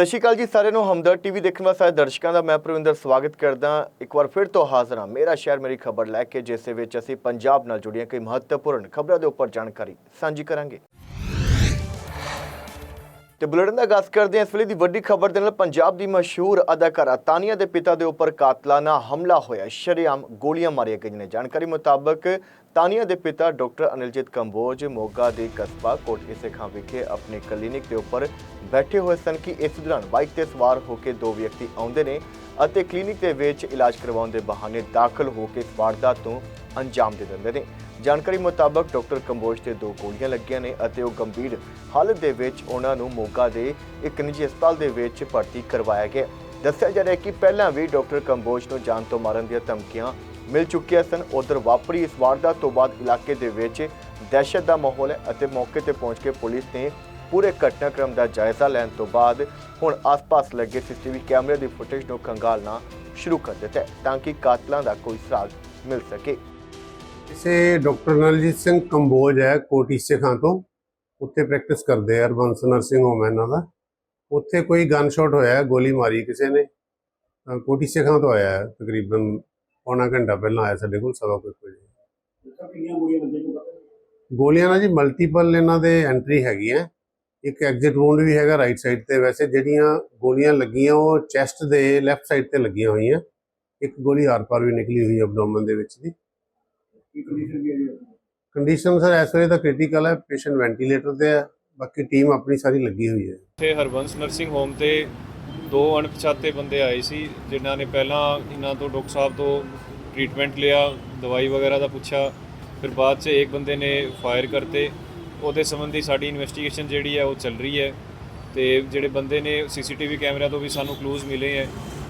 ਸਤਿ ਸ਼੍ਰੀ ਅਕਾਲ ਜੀ, ਸਾਰਿਆਂ ਨੂੰ ਹਮਦਰ ਟੀਵੀ ਦੇਖਣ ਵਾਲੇ ਸਾਰੇ ਦਰਸ਼ਕਾਂ ਦਾ ਮੈਂ ਪ੍ਰਵਿੰਦਰ ਸਵਾਗਤ ਕਰਦਾ ਇੱਕ ਵਾਰ ਫਿਰ ਤੋਂ ਹਾਜ਼ਰ ਹਾਂ। ਮੇਰਾ ਸ਼ਹਿਰ, ਮੇਰੀ ਖਬਰ ਲੈ ਕੇ, ਜਿਸ ਵਿੱਚ ਅਸੀਂ ਪੰਜਾਬ ਨਾਲ ਜੁੜੀਆਂ ਕਈ ਮਹੱਤਵਪੂਰਨ ਖਬਰਾਂ ਦੇ ਉੱਪਰ ਜਾਣਕਾਰੀ ਸਾਂਝੀ ਕਰਾਂਗੇ। ਤੇ ਬੁਲੇਟਿਨ ਦਾ ਆਗਾਜ਼ ਕਰਦੇ ਹਾਂ, ਇਸ ਵੇਲੇ ਦੀ ਵੱਡੀ ਖਬਰ ਦੇ ਨਾਲ ਪੰਜਾਬ ਦੀ ਮਸ਼ਹੂਰ ਅਦਾਕਾਰਾ ਤਾਨੀਆ ਦੇ ਪਿਤਾ ਦੇ ਉੱਪਰ ਕਾਤਲਾਨਾ ਹਮਲਾ ਹੋਇਆ। ਸ਼ਰੇਆਮ ਗੋਲੀਆਂ ਮਾਰੀਆਂ ਗਈਆਂ ਨੇ। ਜਾਣਕਾਰੀ ਮੁਤਾਬਕ ਤਾਨੀਆ ਦੇ ਪਿਤਾ ਡਾਕਟਰ ਅਨਿਲਜੀਤ ਕੰਬੋਜ ਮੋਗਾ ਦੇ ਕਸਬਾ ਕੋਟਲੀ ਸੇਖਾਂ ਵਿਖੇ ਆਪਣੇ ਕਲੀਨਿਕ ਦੇ ਉੱਪਰ ਬੈਠੇ ਹੋਏ ਸਨ ਕਿ ਇਸ ਦੌਰਾਨ ਬਾਈਕ ਤੇ ਸਵਾਰ ਹੋ ਕੇ ਦੋ ਵਿਅਕਤੀ ਆਉਂਦੇ ਨੇ ਅਤੇ ਕਲੀਨਿਕ ਦੇ ਵਿੱਚ ਇਲਾਜ ਕਰਵਾਉਣ ਦੇ ਬਹਾਨੇ ਦਾਖਲ ਹੋ ਕੇ ਵਾਰਦਾਤ ਤੋਂ ਅੰਜਾਮ ਦੇ ਦਿੰਦੇ ਨੇ। ਜਾਣਕਾਰੀ ਮੁਤਾਬਕ ਡਾਕਟਰ ਕੰਬੋਜ ਤੇ ਦੋ ਗੋਲੀਆਂ ਲੱਗੀਆਂ ਨੇ ਅਤੇ ਉਹ ਗੰਭੀਰ ਹਾਲਤ ਦੇ ਵਿੱਚ ਉਹਨਾਂ ਨੂੰ ਮੋਗਾ ਦੇ ਇੱਕ ਨਿੱਜੀ ਹਸਪਤਾਲ ਦੇ ਵਿੱਚ ਭਰਤੀ ਕਰਵਾਇਆ ਗਿਆ। ਦੱਸਿਆ ਜਾ ਰਿਹਾ ਕਿ ਪਹਿਲਾਂ ਵੀ ਡਾਕਟਰ ਕੰਬੋਜ ਨੂੰ ਜਾਨ ਤੋਂ ਮਾਰਨ ਦੀਆਂ ਧਮਕੀਆਂ ਮਿਲ ਚੁੱਕੀਆਂ ਸਨ। ਉਧਰ ਵਾਪਰੀ ਇਸ ਵਾਰਦਾਤ ਤੋਂ ਬਾਅਦ ਇਲਾਕੇ ਦੇ ਵਿੱਚ ਦਹਿਸ਼ਤ ਦਾ ਮਾਹੌਲ ਹੈ ਅਤੇ ਮੌਕੇ ਤੇ ਪਹੁੰਚ ਕੇ ਪੁਲਿਸ ਨੇ ਪੂਰੇ ਘਟਨਾਕ੍ਰਮ ਦਾ ਜਾਇਜ਼ਾ ਲੈਣ ਤੋਂ ਬਾਅਦ ਹੁਣ ਆਸ-ਪਾਸ ਲੱਗੇ ਸੀਸੀਟੀਵੀ ਕੈਮਰੇ ਦੀ ਫੁਟੇਜ ਨੂੰ ਖੰਗਾਲਣਾ ਸ਼ੁਰੂ ਕਰ ਦਿੱਤਾ ਤਾਂ ਕਿ ਕਾਤਲਾਂ ਦਾ ਕੋਈ ਸੁਰਾਗ ਮਿਲ ਸਕੇ। ਇਸੇ ਡਾਕਟਰ ਨਲਜੀਤ ਸਿੰਘ ਕੰਬੋਜ ਹੈ ਕੋਟੀ ਸਿੱਖਾਂ ਤੋਂ। ਉੱਥੇ ਪ੍ਰੈਕਟਿਸ ਕਰਦੇ ਆ ਅਰਬੰਸ ਨਰਸਿੰਗ ਹੋਮ ਹੈ ਇਹਨਾਂ ਦਾ। ਉੱਥੇ ਕੋਈ ਗਨ ਸ਼ਾਟ ਹੋਇਆ ਹੈ, ਗੋਲੀ ਮਾਰੀ ਕਿਸੇ ਨੇ ਕੋਟੀ ਸਿੱਖਾਂ ਤੋਂ ਆਇਆ ਹੈ, ਤਕਰੀਬਨ ਪੌਣਾ ਘੰਟਾ ਪਹਿਲਾਂ ਆਇਆ ਸਾਡੇ ਕੋਲ ਸਵਾ ਕੁ ਵਜੇ। ਗੋਲੀਆਂ ਨਾਲ ਜੀ? ਮਲਟੀਪਲ ਇਹਨਾਂ ਦੇ ਐਂਟਰੀ ਹੈਗੀਆਂ। ਇੱਕ ਐਗਜ਼ਿਟ ਵੂੰਡ ਵੀ ਹੈਗਾ ਰਾਈਟ ਸਾਈਡ ਤੇ। ਵੈਸੇ ਜਿਹੜੀਆਂ ਗੋਲੀਆਂ ਲੱਗੀਆਂ ਉਹ ਚੈਸਟ ਦੇ ਲੈਫਟ ਸਾਈਡ ਤੇ ਲੱਗੀਆਂ ਹੋਈਆਂ। ਇੱਕ ਗੋਲੀ ਆਰ-ਪਾਰ ਵੀ ਨਿਕਲੀ ਹੋਈ ਐਬਡੋਮਨ ਦੇ ਵਿੱਚ ਦੀ ਕੰਡੀਸ਼ਨ ਸਰ ਇਸ ਵੇਲੇ ਤਾਂ ਕ੍ਰਿਟੀਕਲ ਹੈ ਪੇਸ਼ੈਂਟ ਵੈਂਟੀਲੇਟਰ ਤੇ ਹੈ ਬਾਕੀ ਟੀਮ ਆਪਣੀ ਸਾਰੀ ਲੱਗੀ ਹੋਈ ਹੈ। ਇੱਥੇ ਹਰਬੰਸ ਨਰਸਿੰਗ ਹੋਮ ਤੇ ਦੋ ਅਣਪਛਾਤੇ ਬੰਦੇ ਆਏ ਸੀ ਜਿਨ੍ਹਾਂ ਨੇ ਪਹਿਲਾਂ ਇਹਨਾਂ ਤੋਂ ਡਾਕਟਰ ਸਾਹਿਬ ਤੋਂ ਟ੍ਰੀਟਮੈਂਟ ਲਿਆ ਦਵਾਈ ਵਗੈਰਾ ਦਾ ਪੁੱਛਿਆ ਫਿਰ ਬਾਅਦ 'ਚ ਇੱਕ ਬੰਦੇ ਨੇ ਫਾਇਰ ਕਰਤੇ। ਉਹਦੇ ਸੰਬੰਧੀ ਸਾਡੀ ਇਨਵੈਸਟੀਗੇਸ਼ਨ ਜਿਹੜੀ ਹੈ ਉਹ ਚੱਲ ਰਹੀ ਹੈ। ਤੇ ਜਿਹੜੇ ਬੰਦੇ ਨੇ ਸੀਸੀਟੀਵੀ ਕੈਮਰਿਆਂ ਤੋਂ ਵੀ ਸਾਨੂੰ ਕਲੂਜ਼ ਮਿਲੇ ਹੈ।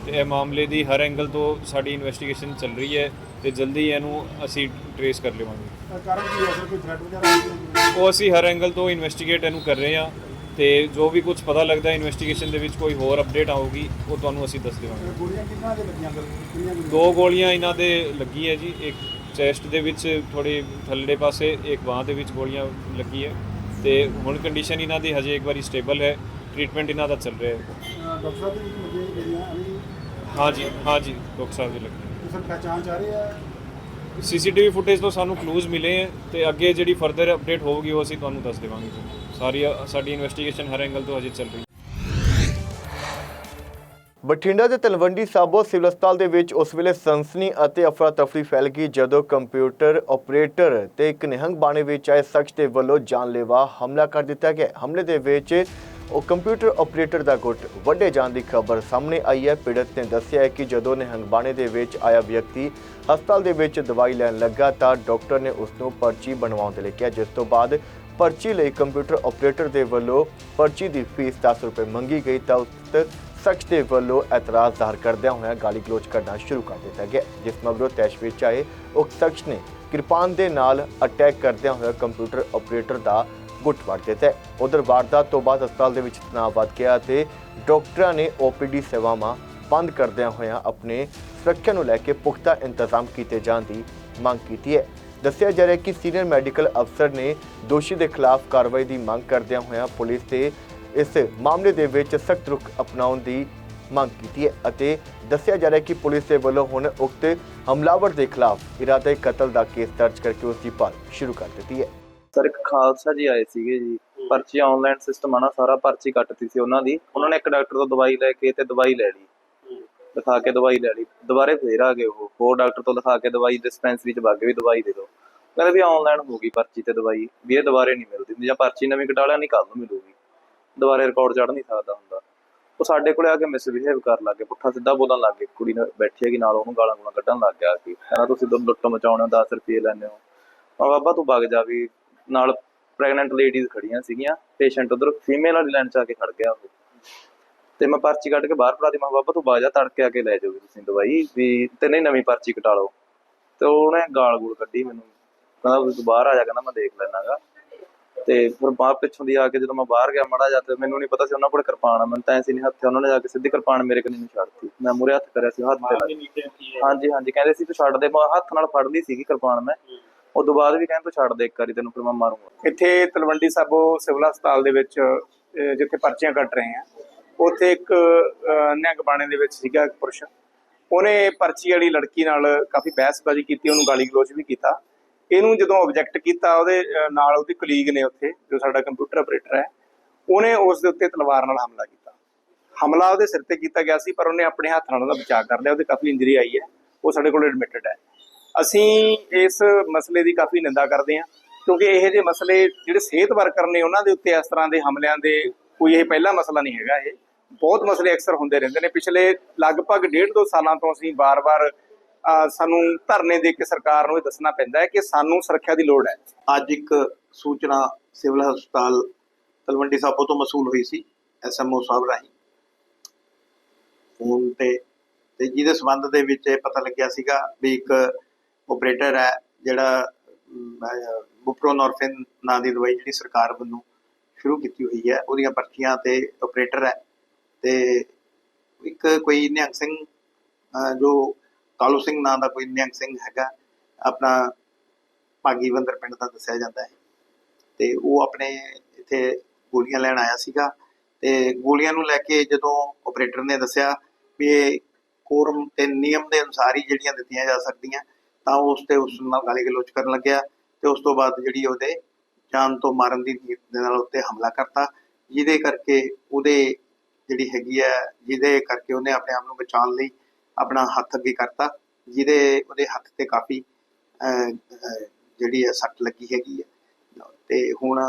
ਤੇ ਇਹ ਮਾਮਲੇ ਦੀ ਹਰ ਐਂਗਲ ਤੋਂ ਸਾਡੀ ਇਨਵੈਸਟੀਗੇਸ਼ਨ ਚੱਲ ਰਹੀ ਹੈ ਤੇ ਜਲਦੀ ਇਹਨੂੰ ਅਸੀਂ ਟਰੇਸ ਕਰ ਲਵਾਂਗੇ। ਕਾਰਨ ਕੀ ਹੈ? ਸਰ ਕੋਈ ਥ੍ਰੈਟ ਵਗੈਰਾ ਆਈ ਹੈ? ਉਹ ਅਸੀਂ ਹਰ ਐਂਗਲ ਤੋਂ ਇਨਵੈਸਟੀਗੇਟ ਇਹਨੂੰ ਕਰ ਰਹੇ ਹਾਂ ਤੇ ਜੋ ਵੀ ਕੁਝ ਪਤਾ ਲੱਗਦਾ ਇਨਵੈਸਟੀਗੇਸ਼ਨ ਦੇ ਵਿੱਚ ਕੋਈ ਹੋਰ ਅਪਡੇਟ ਆਊਗੀ ਉਹ ਤੁਹਾਨੂੰ ਅਸੀਂ ਦੱਸ ਦੇਵਾਂਗੇ। ਗੋਲੀਆਂ ਕਿੰਨਾ ਦੇ ਲੱਗੀਆਂ? ਸਰ ਕਿੰਨੀਆਂ ਗੋਲੀਆਂ? ਦੋ ਗੋਲੀਆਂ ਇਹਨਾਂ ਦੇ ਲੱਗੀ ਹੈ ਜੀ ਇੱਕ ਚੈਸਟ ਦੇ ਵਿੱਚ ਥੋੜੀ ਥੱਲੜੇ ਪਾਸੇ ਇੱਕ ਬਾਹ ਦੇ ਵਿੱਚ ਗੋਲੀਆਂ ਲੱਗੀ ਹੈ ਤੇ ਹੁਣ ਕੰਡੀਸ਼ਨ ਇਹਨਾਂ ਦੀ ਹਜੇ ਇੱਕ ਵਾਰੀ ਸਟੇਬਲ ਹੈ ਟ੍ਰੀਟਮੈਂਟ ਇਹਨਾਂ ਦਾ ਚੱਲ ਰਿਹਾ ਹੈ। ਅਹ ਡਾਕਟਰ ਸਾਹਿਬ ਦੀ ਮੁਝੇ ਜਿਹੜੀਆਂ ਅਭੀ ਹਾਂਜੀ ਹਾਂਜੀ ਡਾਕਟਰ ਸਾਹਿਬ ਦੀ ਲੱਗੀ। ਸਰ ਪਹਿਚਾਣ ਚ ਆ ਰਹੀ ਹੈ ਸੀਸੀਟੀਵੀ ਫੁਟੇਜ ਤੋਂ ਸਾਨੂੰ ਕਲੂਜ਼ ਮਿਲੇ ਹੈ ਤੇ ਅੱਗੇ ਜਿਹੜੀ ਫਰਦਰ ਅਪਡੇਟ ਹੋਊਗੀ ਉਹ ਅਸੀਂ ਤੁਹਾਨੂੰ ਦੱਸ ਦੇਵਾਂਗੇ ਜੀ। ਸਾਰੀ ਸਾਡੀ ਇਨਵੈਸਟੀਗੇਸ਼ਨ ਹਰ ਐਂਗਲ ਤੋਂ ਹਜੇ ਚੱਲ ਰਹੀ ਹੈ। ਬਠਿੰਡਾ ਦੇ ਤਲਵੰਡੀ ਸਾਬੋ ਸਿਵਲ ਹਸਪਤਾਲ ਦੇ ਵਿੱਚ ਉਸ ਵੇਲੇ ਸਨਸਨੀ ਅਤੇ ਅਫਰਾ ਤਫਰੀ ਫੈਲ ਗਈ ਜਦੋਂ ਕੰਪਿਊਟਰ ਆਪਰੇਟਰ ਤੇ ਇੱਕ ਨਿਹੰਗ ਬਾਣੇ ਵਿੱਚ ਆਏ ਸ਼ਖਸ ਦੇ ਵੱਲੋਂ ਜਾਨਲੇਵਾ ਹਮਲਾ ਕਰ ਦਿੱਤਾ ਗਿਆ। ਹਮਲੇ ਦੇ ਵਿੱਚ ਉਹ ਕੰਪਿਊਟਰ ਆਪਰੇਟਰ ਦਾ ਗੁੱਟ ਵੱਡੇ ਜਾਣ ਦੀ ਖਬਰ ਸਾਹਮਣੇ ਆਈ ਹੈ। ਪੀੜਤ ਨੇ ਦੱਸਿਆ ਹੈ ਕਿ ਜਦੋਂ ਨਿਹੰਗਬਾਣੇ ਦੇ ਵਿੱਚ ਆਇਆ ਵਿਅਕਤੀ ਹਸਪਤਾਲ ਦੇ ਵਿੱਚ ਦਵਾਈ ਲੈਣ ਲੱਗਾ ਤਾਂ ਡਾਕਟਰ ਨੇ ਉਸ ਨੂੰ ਪਰਚੀ ਬਣਵਾਉਣ ਦੇ ਲਈ ਕਿਹਾ, ਜਿਸ ਤੋਂ ਬਾਅਦ ਪਰਚੀ ਲਈ ਕੰਪਿਊਟਰ ਆਪਰੇਟਰ ਦੇ ਵੱਲੋਂ ਪਰਚੀ ਦੀ ਫੀਸ 10 ਰੁਪਏ ਮੰਗੀ ਗਈ ਤਾਂ ਉਸ ਸ਼ਖਸ ਦੇ ਵੱਲੋਂ ਇਤਰਾਜ਼ ਜ਼ਾਹਰ ਕਰਦਿਆਂ ਹੋਇਆਂ ਗਾਲੀ ਗਲੋਚ ਕਰਨਾ ਸ਼ੁਰੂ ਕਰ ਦਿੱਤਾ ਗਿਆ। ਜਿਸ ਮਗਰੋਂ ਤੈਸ਼ ਵਿੱਚ ਆਏ ਉਕਤ ਸ਼ਖਸ ਨੇ ਕਿਰਪਾਨ ਦੇ ਨਾਲ ਅਟੈਕ ਕਰਦਿਆਂ ਹੋਇਆ ਕੰਪਿਊਟਰ ਆਪਰੇਟਰ ਦਾ ਗੁੱਟ ਵੱਢ ਦਿੱਤਾ ਉਧਰ ਵਾਰਦਾਤ ਤੋਂ ਬਾਅਦ ਹਸਪਤਾਲ ਦੇ ਵਿੱਚ ਤਣਾਅ ਵੱਧ ਗਿਆ ਤੇ ਡਾਕਟਰਾਂ ਨੇ ਓਪੀਡੀ ਸੇਵਾਵਾਂ ਬੰਦ ਕਰਦਿਆਂ ਹੋਇਆਂ ਆਪਣੇ ਸੁਰੱਖਿਆ ਨੂੰ ਲੈ ਕੇ ਪੁਖਤਾ ਇੰਤਜ਼ਾਮ ਕੀਤੇ ਜਾਣ ਦੀ ਮੰਗ ਕੀਤੀ ਹੈ। ਦੱਸਿਆ ਜਾ ਰਿਹਾ ਹੈ ਕਿ ਸੀਨੀਅਰ ਮੈਡੀਕਲ ਅਫਸਰ ਨੇ ਦੋਸ਼ੀ ਦੇ ਖਿਲਾਫ ਕਾਰਵਾਈ ਦੀ ਮੰਗ ਕਰਦਿਆਂ ਹੋਇਆਂ ਪੁਲਿਸ ਤੇ ਇਸ ਮਾਮਲੇ ਦੇ ਵਿੱਚ ਸਖਤ ਰੁਖ ਅਪਣਾਉਣ ਦੀ ਮੰਗ ਕੀਤੀ ਹੈ ਅਤੇ ਦੱਸਿਆ ਜਾ ਰਿਹਾ ਹੈ ਕਿ ਪੁਲਿਸ ਦੇ ਵੱਲੋਂ ਹੁਣ ਉਕਤ ਹਮਲਾਵਰ ਦੇ ਖਿਲਾਫ ਇਰਾਦੇ ਕਤਲ ਦਾ ਕੇਸ ਦਰਜ ਕਰਕੇ ਉਸ ਦੀ ਭਾਲ ਸ਼ੁਰੂ ਕਰ ਦਿੱਤੀ ਹੈ। ਸਰ ਇੱਕ ਖਾਲਸਾ ਜੀ ਆਏ ਸੀਗੇ ਜੀ। ਪਰਚੀ ਆਨਲਾਈਨ ਸਿਸਟਮ ਆ ਨਾ ਸਾਰਾ ਪਰਚੀ ਕੱਟਤੀ ਸੀ ਉਹਨਾਂ ਦੀ। ਉਹਨਾਂ ਨੇ ਇੱਕ ਡਾਕਟਰ ਤੋਂ ਦਵਾਈ ਲੈ ਕੇ ਤੇ ਦਵਾਈ ਲੈ ਲਈ। ਦਿਖਾ ਕੇ ਦਵਾਈ ਲੈ ਲਈ। ਦੁਬਾਰੇ ਫੇਰ ਆ ਗਏ ਉਹ। ਹੋਰ ਡਾਕਟਰ ਤੋਂ ਦਿਖਾ ਕੇ ਦਵਾਈ ਡਿਸਪੈਂਸਰੀ ਚ ਵਗ ਵੀ ਦਵਾਈ ਦੇ ਦਿਓ ਕਹਿੰਦੇ ਵੀ ਆਨਲਾਈਨ ਹੋ ਗਈ ਪਰਚੀ ਤੇ ਦਵਾਈ। ਵੀ ਇਹ ਦੁਬਾਰੇ ਨਹੀਂ ਮਿਲਦੀ। ਜਾਂ ਪਰਚੀ ਨਵੀਂ ਕਟਾ ਲਿਆ ਨਹੀਂ ਕੱਲ ਨੂੰ ਮਿਲੂਗੀ। ਦੁਬਾਰੇ ਰਿਕਾਰਡ ਚੜ ਨਹੀਂ ਸਕਦਾ ਹੁੰਦਾ। ਉਹ ਸਾਡੇ ਕੋਲੇ ਆ ਕੇ ਮਿਸਬਿਹੇਵ ਕਰਨ ਲੱਗ ਪੁੱਠਾ ਸਿੱਧਾ ਬੋਲਣ ਲੱਗ ਕੁੜੀ ਨਾਲ ਬੈਠੀ ਹੈਗੀ ਨਾਲ ਉਹਨੂੰ ਗਾਲਾਂ ਗੂਲਾਂ ਕੱਢਣ ਲੱਗ ਗਿਆ ਕਿ ਕਹਿੰਦਾ ਤੁਸੀਂ ਲੁੱਟ ਮਚਾਉਣੇ ਹੋ 10 ਰੁਪਏ ਲੈਂਦੇ ਹੋ। ਬਾਬਾ ਤੂੰ ਵਗ ਜਾ ਵੀ। ਨਾਲ ਪ੍ਰੈਗਨੈਂਟ ਲੇਡੀਜ਼ ਖੜੀਆਂ ਸੀਗੀਆਂ ਪੇਸ਼ੈਂਟ ਉਧਰ ਫੀਮੇਲ ਵਾਲੀ ਲਾਈਨ ਚ ਆ ਕੇ ਖੜ ਗਿਆ ਉਹ। ਤੇ ਮੈਂ ਪਰਚੀ ਕੱਢ ਕੇ ਬਾਹਰ ਫੜਾ ਦੀ ਮੈਂ ਬਾਬਾ ਤੂੰ ਬਾਜਾ ਤੜਕੇ ਆ ਕੇ ਲੈ ਜਾਓ ਤੁਸੀਂ ਦਵਾਈ ਵੀ ਤੇ ਨਹੀਂ ਨਵੀਂ ਪਰਚੀ ਕਟਾ ਲਓ। ਤੇ ਉਹਨੇ ਗਾਲ ਗੂਲ ਕੱਢੀ ਮੈਨੂੰ। ਕਹਿੰਦਾ ਤੂੰ ਬਾਹਰ ਆ ਜਾ ਕਹਿੰਦਾ ਮੈਂ ਦੇਖ ਲੈਣਾਗਾ। ਤੇ ਫਿਰ ਬਾਹਰ ਪਿੱਛੋਂ ਦੀ ਆ ਕੇ ਜਦੋਂ ਮੈਂ ਬਾਹਰ ਗਿਆ ਮੜਾ ਜਾ ਤੇ ਮੈਨੂੰ ਨਹੀਂ ਪਤਾ ਸੀ ਉਹਨਾਂ ਕੋਲ ਕਿਰਪਾਨ ਆ ਮੈਨੂੰ ਤਾਂ ਐਸੀ ਨਹੀਂ ਹੱਥੇ ਉਹਨਾਂ ਨੇ ਜਾ ਕੇ ਸਿੱਧੀ ਕਿਰਪਾਨ ਮੇਰੇ ਕੋਲ ਨਹੀਂ ਛੱਡਤੀ। ਮੈਂ ਮੂਰੇ ਹੱਥ ਕਰਿਆ ਸੀ ਹੱਥ ਤੇ ਹਾਂਜੀ ਹਾਂਜੀ ਕਹਿੰਦੇ ਸੀ ਤੂੰ ਛੱਡ ਦੇ ਮੈਂ ਹੱਥ ਨਾਲ ਫੜ ਲਈ ਸੀਗੀ ਕਿਰਪਾਨ ਮੈਂ। ਉਦੋਂ ਬਾਅਦ ਵੀ ਕਹਿੰਦੇ ਤੂੰ ਛੱਡ ਦੇ ਇੱਕ ਵਾਰੀ ਤੈਨੂੰ ਫਿਰ ਮੈਂ ਮਾਰੂੰਗਾ। ਇੱਥੇ ਤਲਵੰਡੀ ਸਾਬੋ ਸਿਵਲ ਹਸਪਤਾਲ ਦੇ ਵਿੱਚ ਜਿੱਥੇ ਪਰਚੀਆਂ ਕੱਟ ਰਹੇ ਆ, ਉੱਥੇ ਇੱਕ ਨਿਹੰਗ ਬਾਣੇ ਦੇ ਵਿੱਚ ਸੀਗਾ ਇੱਕ ਪੁਰਸ਼। ਉਹਨੇ ਪਰਚੀ ਵਾਲੀ ਲੜਕੀ ਨਾਲ ਕਾਫੀ ਬਹਿਸਬਾਜ਼ੀ ਕੀਤੀ, ਉਹਨੂੰ ਗਾਲੀ ਗਲੋਚ ਵੀ ਕੀਤਾ। ਇਹਨੂੰ ਜਦੋਂ ਆਬਜੈਕਟ ਕੀਤਾ, ਉਹਦੇ ਨਾਲ ਉਹਦੇ ਕਲੀਗ ਨੇ ਉੱਥੇ, ਜੋ ਸਾਡਾ ਕੰਪਿਊਟਰ ਆਪਰੇਟਰ ਹੈ, ਉਹਨੇ ਉਸ ਦੇ ਉੱਤੇ ਤਲਵਾਰ ਨਾਲ ਹਮਲਾ ਕੀਤਾ। ਹਮਲਾ ਉਹਦੇ ਸਿਰ ਤੇ ਕੀਤਾ ਗਿਆ ਸੀ, ਪਰ ਉਹਨੇ ਆਪਣੇ ਹੱਥ ਨਾਲ ਉਹਦਾ ਬਚਾਅ ਕਰ ਲਿਆ, ਉਹਦੇ ਕਾਫੀ ਇੰਜਰੀ ਆਈ ਹੈ, ਉਹ ਸਾਡੇ ਕੋਲ ਐਡਮਿਟਡ ਹੈ। ਅਸੀਂ ਇਸ ਮਸਲੇ ਦੀ ਕਾਫੀ ਨਿੰਦਾ ਕਰਦੇ ਹਾਂ, ਕਿਉਂਕਿ ਇਹ ਜਿਹੇ ਮਸਲੇ ਜਿਹੜੇ ਸਿਹਤ ਵਰਕਰ ਨੇ ਉਹਨਾਂ ਦੇ ਉੱਤੇ ਇਸ ਤਰ੍ਹਾਂ ਦੇ ਹਮਲਿਆਂ ਦੇ ਕੋਈ ਇਹ ਪਹਿਲਾ ਮਸਲਾ ਨਹੀਂ ਹੈਗਾ ਇਹ। ਬਹੁਤ ਮਸਲੇ ਅਕਸਰ ਹੁੰਦੇ ਰਹਿੰਦੇ ਨੇ। ਪਿਛਲੇ ਲਗਭਗ ਡੇਢ ਦੋ ਸਾਲਾਂ ਤੋਂ ਅਸੀਂ ਵਾਰ-ਵਾਰ ਸਾਨੂੰ ਧਰਨੇ ਦੇ ਕੇ ਸਰਕਾਰ ਨੂੰ ਇਹ ਦੱਸਣਾ ਪੈਂਦਾ ਹੈ ਕਿ ਸਾਨੂੰ ਸੁਰੱਖਿਆ ਦੀ ਲੋੜ ਹੈ। ਅੱਜ ਇੱਕ ਸੂਚਨਾ ਸਿਵਲ ਹਸਪਤਾਲ ਤਲਵੰਡੀ ਸਾਬੋ ਤੋਂ ਮਸੂਲ ਹੋਈ ਸੀ ਐਸਐਮਓ ਸਾਹਿਬ ਰਾਹੀਂ। ਫੋਨ ਤੇ ਤੇ ਜਿਹਦੇ ਸਬੰਧ ਦੇ ਵਿੱਚ ਇਹ ਪਤਾ ਲੱਗਿਆ ਸੀਗਾ ਵੀ ਇੱਕ ਆਪਰੇਟਰ ਹੈ, ਜਿਹੜਾ ਬੁਪਰੋਨੋਰਫਿਨ ਨਾਂ ਦੀ ਦਵਾਈ ਜਿਹੜੀ ਸਰਕਾਰ ਵੱਲੋਂ ਸ਼ੁਰੂ ਕੀਤੀ ਹੋਈ ਹੈ, ਉਹਦੀਆਂ ਪਰਚੀਆਂ ਤੇ ਆਪਰੇਟਰ ਹੈ। ਤੇ ਇੱਕ ਕੋਈ ਨਿਹੰਗ ਸਿੰਘ ਜੋ ਕਾਲੂ ਸਿੰਘ ਨਾਂ ਦਾ ਕੋਈ ਨਿਹੰਗ ਸਿੰਘ ਹੈਗਾ, ਆਪਣਾ ਭਾਗੀ ਬੰਦਰ ਪਿੰਡ ਦਾ ਦੱਸਿਆ ਜਾਂਦਾ ਹੈ। ਤੇ ਉਹ ਆਪਣੇ ਇੱਥੇ ਗੋਲੀਆਂ ਲੈਣ ਆਇਆ ਸੀਗਾ ਤੇ ਗੋਲੀਆਂ ਨੂੰ ਲੈ ਕੇ ਜਦੋਂ ਆਪਰੇਟਰ ਨੇ ਦੱਸਿਆ ਵੀ ਇਹ ਕੋਰਮ ਤੇ ਨਿਯਮ ਦੇ ਅਨੁਸਾਰ ਹੀ ਜਿਹੜੀਆਂ ਦਿੱਤੀਆਂ ਜਾ ਸਕਦੀਆਂ ਤਾਂ ਉਸ ਤੇ ਉਸ ਨਾਲ ਗਾਲੀ ਗਲੋਚ ਕਰਨ ਲੱਗਿਆ ਤੇ ਉਸ ਤੋਂ ਬਾਅਦ ਜਿਹੜੀ ਉਹਦੇ ਜਾਨ ਤੋਂ ਮਾਰਨ ਦੀ ਨੀਤ ਦੇ ਨਾਲ ਉੱਤੇ ਹਮਲਾ ਕਰਤਾ ਜਿਹਦੇ ਕਰਕੇ ਉਹਦੇ ਜਿਹੜੀ ਹੈਗੀ ਹੈ ਜਿਹਦੇ ਕਰਕੇ ਉਹਨੇ ਆਪਣੇ ਆਪ ਨੂੰ ਬਚਾਉਣ ਲਈ ਆਪਣਾ ਹੱਥ ਅੱਗੇ ਕਰਤਾ ਜਿਹਦੇ ਉਹਦੇ ਹੱਥ ਤੇ ਕਾਫੀ ਅਹ, ਜਿਹੜੀ ਹੈ ਸੱਟ ਲੱਗੀ ਹੈਗੀ ਹੈ। ਤੇ ਹੁਣ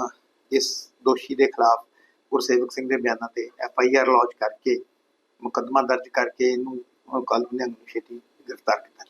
ਇਸ ਦੋਸ਼ੀ ਦੇ ਖਿਲਾਫ ਗੁਰਸੇਵਕ ਸਿੰਘ ਦੇ ਬਿਆਨਾਂ ਤੇ ਐਫ ਆਈ ਆਰ ਲੌਂਚ ਕਰਕੇ ਮੁਕੱਦਮਾ ਦਰਜ ਕਰਕੇ ਇਹਨੂੰ ਕੱਲ੍ਹ ਨੂੰ ਛੇਤੀ ਗ੍ਰਿਫਤਾਰ ਕੀਤਾ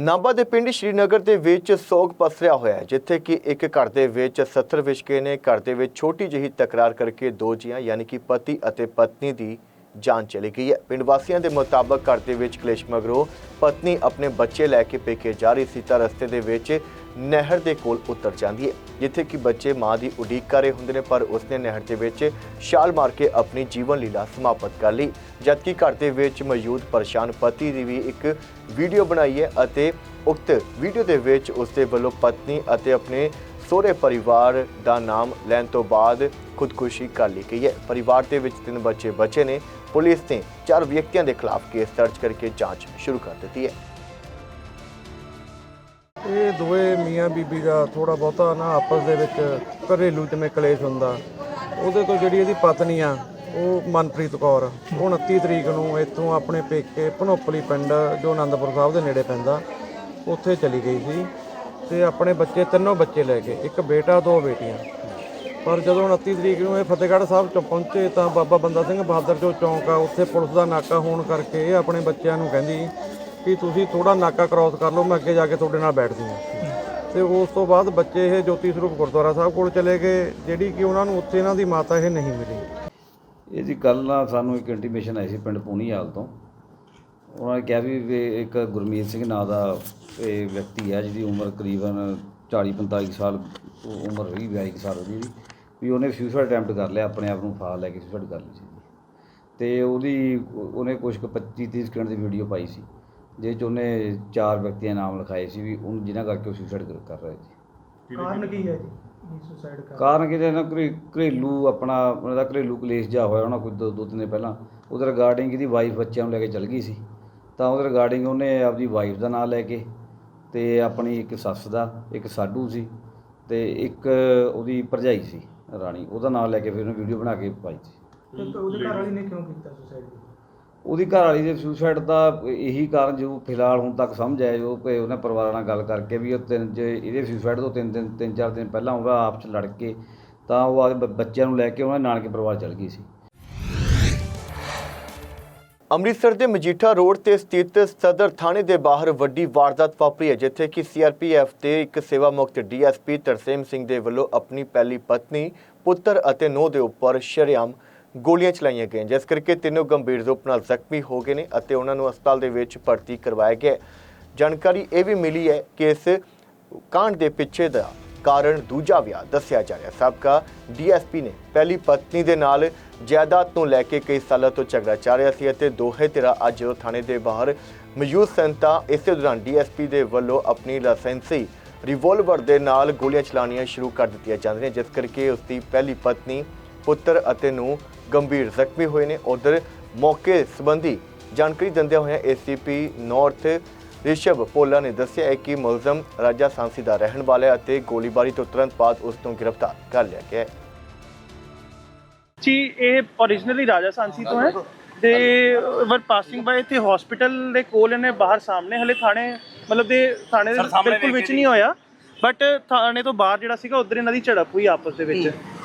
ਨਾਭਾ ਦੇ ਪਿੰਡ ਸ਼੍ਰੀਨਗਰ ਦੇ ਵਿੱਚ ਸੋਗ ਪਸਰਿਆ ਹੋਇਆ ਹੈ, ਜਿੱਥੇ ਕਿ ਇੱਕ ਘਰ ਦੇ ਵਿੱਚ 70 ਵਿਸ਼ਕੇ ਨੇ ਘਰ ਦੇ ਵਿੱਚ ਛੋਟੀ ਜਿਹੀ ਤਕਰਾਰ ਕਰਕੇ ਦੋ ਜੀਆਂ, ਯਾਨੀ ਕਿ ਪਤੀ ਅਤੇ ਪਤਨੀ ਦੀ ਜਾਨ ਚਲੀ ਗਈ ਹੈ। ਪਿੰਡ ਵਾਸੀਆਂ ਦੇ ਮੁਤਾਬਕ ਘਰ ਦੇ ਵਿੱਚ ਕਲੇਸ਼ ਮਗਰੋਂ ਪਤਨੀ ਆਪਣੇ ਬੱਚੇ ਲੈ ਕੇ ਪੇਕੇ ਜਾ ਰਹੀ ਸੀ, ਤਾਂ ਰਸਤੇ ਦੇ ਵਿੱਚ ਨਹਿਰ ਦੇ ਕੋਲ ਉਤਰ ਜਾਂਦੀ ਹੈ, ਜਿੱਥੇ ਕਿ ਬੱਚੇ ਮਾਂ ਦੀ ਉਡੀਕ ਕਰ ਰਹੇ ਹੁੰਦੇ ਨੇ, ਪਰ ਉਸਨੇ ਨਹਿਰ ਦੇ ਵਿੱਚ ਛਾਲ ਮਾਰ ਕੇ ਆਪਣੀ ਜੀਵਨ ਲੀਲਾ ਸਮਾਪਤ ਕਰ ਲਈ। ਜਦਕਿ ਘਰ ਦੇ ਵਿੱਚ ਮੌਜੂਦ ਪਰੇਸ਼ਾਨ ਪਤੀ ਦੀ ਵੀ ਇੱਕ ਵੀਡੀਓ ਬਣਾਈ ਹੈ ਅਤੇ ਉਕਤ ਵੀਡੀਓ ਦੇ ਵਿੱਚ ਉਸਦੇ ਵੱਲੋਂ ਪਤਨੀ ਅਤੇ ਆਪਣੇ ਸਹੁਰੇ ਪਰਿਵਾਰ ਦਾ ਨਾਮ ਲੈਣ ਤੋਂ ਬਾਅਦ ਖੁਦਕੁਸ਼ੀ ਕਰ ਲਈ ਗਈ ਹੈ। ਪਰਿਵਾਰ ਦੇ ਵਿੱਚ ਤਿੰਨ ਬੱਚੇ ਬਚੇ ਨੇ। ਪੁਲਿਸ ਨੇ ਚਾਰ ਵਿਅਕਤੀਆਂ ਦੇ ਖਿਲਾਫ ਕੇਸ ਦਰਜ ਕਰਕੇ ਜਾਂਚ ਸ਼ੁਰੂ ਕਰ ਦਿੱਤੀ ਹੈ। ਇਹ ਦੋਵੇਂ ਮੀਆਂ ਬੀਬੀ ਦਾ ਥੋੜਾ ਬਹੁਤਾ ਨਾ ਆਪਸ ਦੇ ਵਿੱਚ ਘਰੇਲੂ ਜਿਵੇਂ ਕਲੇਸ਼ ਹੁੰਦਾ। ਉਹਦੇ ਤੋਂ ਜਿਹੜੀ ਇਹਦੀ ਪਤਨੀ ਆ, ਉਹ ਮਨਪ੍ਰੀਤ ਕੌਰ। ਉਹ 29 ਤਰੀਕ ਨੂੰ ਇੱਥੋਂ ਆਪਣੇ ਪੇਕੇ ਭਨੋਪਲੀ ਪਿੰਡ, ਜੋ ਆਨੰਦਪੁਰ ਸਾਹਿਬ ਦੇ ਨੇੜੇ ਪੈਂਦਾ, ਉੱਥੇ ਚਲੀ ਗਈ ਸੀ ਤੇ ਆਪਣੇ ਬੱਚੇ ਤਿੰਨੋਂ ਬੱਚੇ ਲੈ ਕੇ ਇੱਕ ਬੇਟਾ, ਦੋ ਬੇਟੀਆਂ। ਪਰ ਜਦੋਂ 29 ਤਰੀਕ ਨੂੰ ਇਹ ਫਤਿਹਗੜ੍ਹ ਸਾਹਿਬ ਚ ਪਹੁੰਚੇ ਤਾਂ ਬਾਬਾ ਬੰਦਾ ਸਿੰਘ ਬਹਾਦਰ ਜੋ ਚੌਂਕ ਆ, ਉੱਥੇ ਪੁਲਿਸ ਦਾ ਨਾਕਾ ਹੋਣ ਕਰਕੇ ਇਹ ਆਪਣੇ ਬੱਚਿਆਂ ਨੂੰ ਕਹਿੰਦੀ ਕਿ ਤੁਸੀਂ ਥੋੜਾ ਨਾਕਾ ਕ੍ਰਾਸ ਕਰ ਲਓ, ਮੈਂ ਅੱਗੇ ਜਾ ਕੇ ਤੁਹਾਡੇ ਨਾਲ ਬੈਠਦੀ ਹਾਂ। ਤੇ ਉਸ ਤੋਂ ਬਾਅਦ ਬੱਚੇ ਇਹ ਜੋਤੀ ਸਰੂਪ ਗੁਰਦੁਆਰਾ ਸਾਹਿਬ ਕੋਲ ਚਲੇ ਗਏ, ਜਿਹੜੀ ਕਿ ਉਹਨਾਂ ਨੂੰ ਉੱਥੇ ਇਹਨਾਂ ਦੀ ਮਾਤਾ ਇਹ ਨਹੀਂ ਮਿਲੀ। ਇਹ ਜੀ ਕੱਲ੍ਹ ਨਾ ਸਾਨੂੰ ਇੱਕ ਇੰਟੀਮੇਸ਼ਨ ਆਈ ਸੀ ਪਿੰਡ ਪੂਨੀਹਾਲ ਤੋਂ। ਉਹਨਾਂ ਨੇ ਕਿਹਾ ਵੀ ਇੱਕ ਗੁਰਮੀਤ ਸਿੰਘ ਨਾਂ ਦਾ ਇਹ ਵਿਅਕਤੀ ਹੈ ਜਿਹਦੀ ਉਮਰ ਕਰੀਬਨ 40 45 ਸਾਲ, ਉਹ ਉਮਰ ਹੋਈ 22 ਸਾਲ ਉਹਦੀ ਵੀ ਵੀ ਉਹਨੇ ਸੁਸਾਈਡ ਅਟੈਂਪਟ ਕਰ ਲਿਆ, ਆਪਣੇ ਆਪ ਨੂੰ ਫਾਲ ਲੈ ਕੇ ਸੁਸਾਈਡ ਕਰ ਲਈ ਸੀ। ਤੇ ਉਹਦੀ, ਉਹਨੇ ਕੁਝ ਕੁ 25 30 ਸਕਿੰਟ ਦੀ ਵੀਡੀਓ ਪਾਈ ਸੀ। ਜਿਸ 'ਚ ਉਹਨੇ ਚਾਰ ਵਿਅਕਤੀਆਂ ਨਾਮ ਲਿਖਾਏ ਸੀ ਵੀ ਉਹ ਜਿਨ੍ਹਾਂ ਕਰਕੇ ਉਹ ਸੁਸਾਈਡ ਕਰ ਰਹੇ ਸੀ। ਕਾਰਨ ਕੀ ਹੈ ਜੀ? ਸੁਸਾਈਡ ਕਾਰਨ ਕਿਤੇ ਨਾ ਘਰੇ- ਘਰੇਲੂ ਆਪਣਾ ਉਹਨਾਂ ਦਾ ਘਰੇਲੂ ਕਲੇਸ਼ ਜਾ ਹੋਇਆ ਉਹਨਾਂ ਕੋਈ ਦੋ ਦੋ ਤਿੰਨ ਦਿਨ ਪਹਿਲਾਂ। ਉਹਦੇ ਰਿਗਾਰਡਿੰਗ ਇਹਦੀ ਵਾਈਫ ਬੱਚਿਆਂ ਨੂੰ ਲੈ ਕੇ ਚਲ ਗਈ ਸੀ। ਤਾਂ ਉਹਦੇ ਰਿਗਾਰਡਿੰਗ ਉਹਨੇ ਆਪਦੀ ਵਾਈਫ ਦਾ ਨਾਮ ਲੈ ਕੇ ਤੇ ਆਪਣੀ ਇੱਕ ਸੱਸ ਦਾ ਇੱਕ ਸਾਡੂ ਸੀ ਤੇ ਇੱਕ ਉਹਦੀ ਭਰਜਾਈ ਸੀ ਰਾਣੀ। ਉਹਦਾ ਨਾਮ ਲੈ ਕੇ ਫਿਰ ਉਹਨੇ ਵੀਡੀਓ ਬਣਾ ਕੇ ਪਾਈ ਸੀ। ਉਹਦੇ ਘਰ ਵਾਲੀ ਨੇ ਕਿਉਂ ਕੀਤਾ ਸੁਸਾਈਡ ਉਹਦੀ ਘਰ ਵਾਲੀ ਦੇ ਸੁਸਾਈਡ ਦਾ ਇਹੀ ਕਾਰਨ ਜੋ ਫਿਲਹਾਲ ਹੁਣ ਤੱਕ ਸਮਝ ਆਇਆ, ਜੋ ਕਿ ਉਹਨੇ ਪਰਿਵਾਰਾਂ ਨਾਲ ਗੱਲ ਕਰਕੇ ਵੀ ਉਹ ਤਿੰਨ ਜੇ ਇਹਦੇ ਸੁਸਾਈਡ ਤੋਂ ਤਿੰਨ ਦਿਨ, ਤਿੰਨ ਚਾਰ ਦਿਨ ਪਹਿਲਾਂ ਉਹਦਾ ਆਪਸ 'ਚ ਲੜ ਕੇ ਤਾਂ ਉਹ ਆਪਦੇ ਬੱਚਿਆਂ ਨੂੰ ਲੈ ਕੇ ਉਹਨਾਂ ਦੇ ਨਾਨਕੇ ਪਰਿਵਾਰ ਚਲ ਗਈ ਸੀ। ਅੰਮ੍ਰਿਤਸਰ ਦੇ ਮਜੀਠਾ ਰੋਡ ਤੇ ਸਥਿਤ ਸਦਰ ਥਾਣੇ ਦੇ ਬਾਹਰ ਵੱਡੀ ਵਾਰਦਾਤ ਵਾਪਰੀ ਹੈ, ਜਿੱਥੇ ਕਿ ਸੀਆਰਪੀਐਫ ਤੇ ਇੱਕ ਸੇਵਾ ਮੁਕਤ ਡੀਐਸਪੀ ਤਰਸੇਮ ਸਿੰਘ ਦੇ ਵੱਲੋਂ ਆਪਣੀ ਪਹਿਲੀ ਪਤਨੀ, ਪੁੱਤਰ ਅਤੇ ਨੂੰਹ ਦੇ ਉੱਪਰ ਸ਼ਰੇਆਮ ਗੋਲੀਆਂ ਚਲਾਈਆਂ ਗਈਆਂ, ਜਿਸ ਕਰਕੇ ਤਿੰਨੋਂ ਗੰਭੀਰ ਰੂਪ ਨਾਲ ਜ਼ਖਮੀ ਹੋ ਗਏ ਨੇ ਅਤੇ ਉਹਨਾਂ ਨੂੰ ਹਸਪਤਾਲ ਦੇ ਵਿੱਚ ਭਰਤੀ ਕਰਵਾਇਆ ਗਿਆ ਜਾਣਕਾਰੀ ਇਹ ਵੀ ਮਿਲੀ ਹੈ ਕਿ ਇਸ ਕਾਂਡ ਦੇ ਪਿੱਛੇ ਦਾ ਕਾਰਨ ਦੂਜਾ ਵਿਆਹ ਦੱਸਿਆ ਜਾ ਰਿਹਾ। ਸਾਬਕਾ ਡੀਐਸਪੀ ਨੇ ਪਹਿਲੀ ਪਤਨੀ ਦੇ ਨਾਲ ਜਾਇਦਾਦ ਨੂੰ ਲੈ ਕੇ ਕਈ ਸਾਲਾਂ ਤੋਂ ਝਗੜਾ ਚੱਲ ਰਿਹਾ ਸੀ ਅਤੇ ਦੋਹੇ ਧਿਰਾਂ ਅੱਜ ਜਦੋਂ ਥਾਣੇ ਦੇ ਬਾਹਰ ਮੌਜੂਦ ਸਨ ਤਾਂ ਇਸੇ ਦੌਰਾਨ ਡੀਐਸਪੀ ਦੇ ਵੱਲੋਂ ਆਪਣੀ ਲਾਇਸੈਂਸੀ ਰਿਵੋਲਵਰ ਦੇ ਨਾਲ ਗੋਲੀਆਂ ਚਲਾਉਣੀਆਂ ਸ਼ੁਰੂ ਕਰ ਦਿੱਤੀਆਂ ਜਾਂਦੀਆਂ ਜਿਸ ਕਰਕੇ ਉਸ ਦੀ ਪਹਿਲੀ ਪਤਨੀ, ਪੁੱਤਰ ਅਤੇ ਨੂੰ ਗੰਭੀਰ ਜ਼ਖਮੀ ਹੋਏ ਨੇ। ਉਧਰ ਮੌਕੇ ਸੰਬੰਧੀ ਜਾਣਕਾਰੀ ਦਿੰਦਿਆਂ ਹੋਇਆਂ ਏਸੀਪੀ ਨਾਰਥ ਰਿਸ਼ਵ ਪੋਲਾ ਨੇ ਦੱਸਿਆ ਹੈ ਕਿ ਮੁਲਜ਼ਮ ਰਾਜਾ ਸਾਂਸੀ ਦਾ ਰਹਿਣ ਵਾਲਾ ਹੈ ਅਤੇ ਗੋਲੀਬਾਰੀ ਤੋਂ ਤੁਰੰਤ ਬਾਅਦ ਉਸ ਨੂੰ ਗ੍ਰਿਫਤਾਰ ਕਰ ਲਿਆ ਗਿਆ ਹੈ। ਜੀ ਇਹ originally ਰਾਜਾ ਸਾਂਸੀ ਤੋਂ ਹੈ ਦੇ ਵਰ ਪਾਸਿੰਗ ਬਾਏ ਤੇ ਹਸਪੀਟਲ ਦੇ ਕੋਲ ਇਹਨੇ ਬਾਹਰ ਸਾਹਮਣੇ ਹਲੇ ਥਾਣੇ ਮਤਲਬ ਦੇ ਥਾਣੇ ਦੇ ਬਿਲਕੁਲ ਵਿੱਚ ਨਹੀਂ ਹੋਇਆ ਬਟ ਥਾਣੇ ਤੋਂ ਬਾਹਰ ਜਿਹੜਾ ਸੀਗਾ ਉਧਰ ਇਹਨਾਂ ਦੀ ਝੜਪ ਹੋਈ ਆਪਸ ਦੇ ਵਿੱਚ।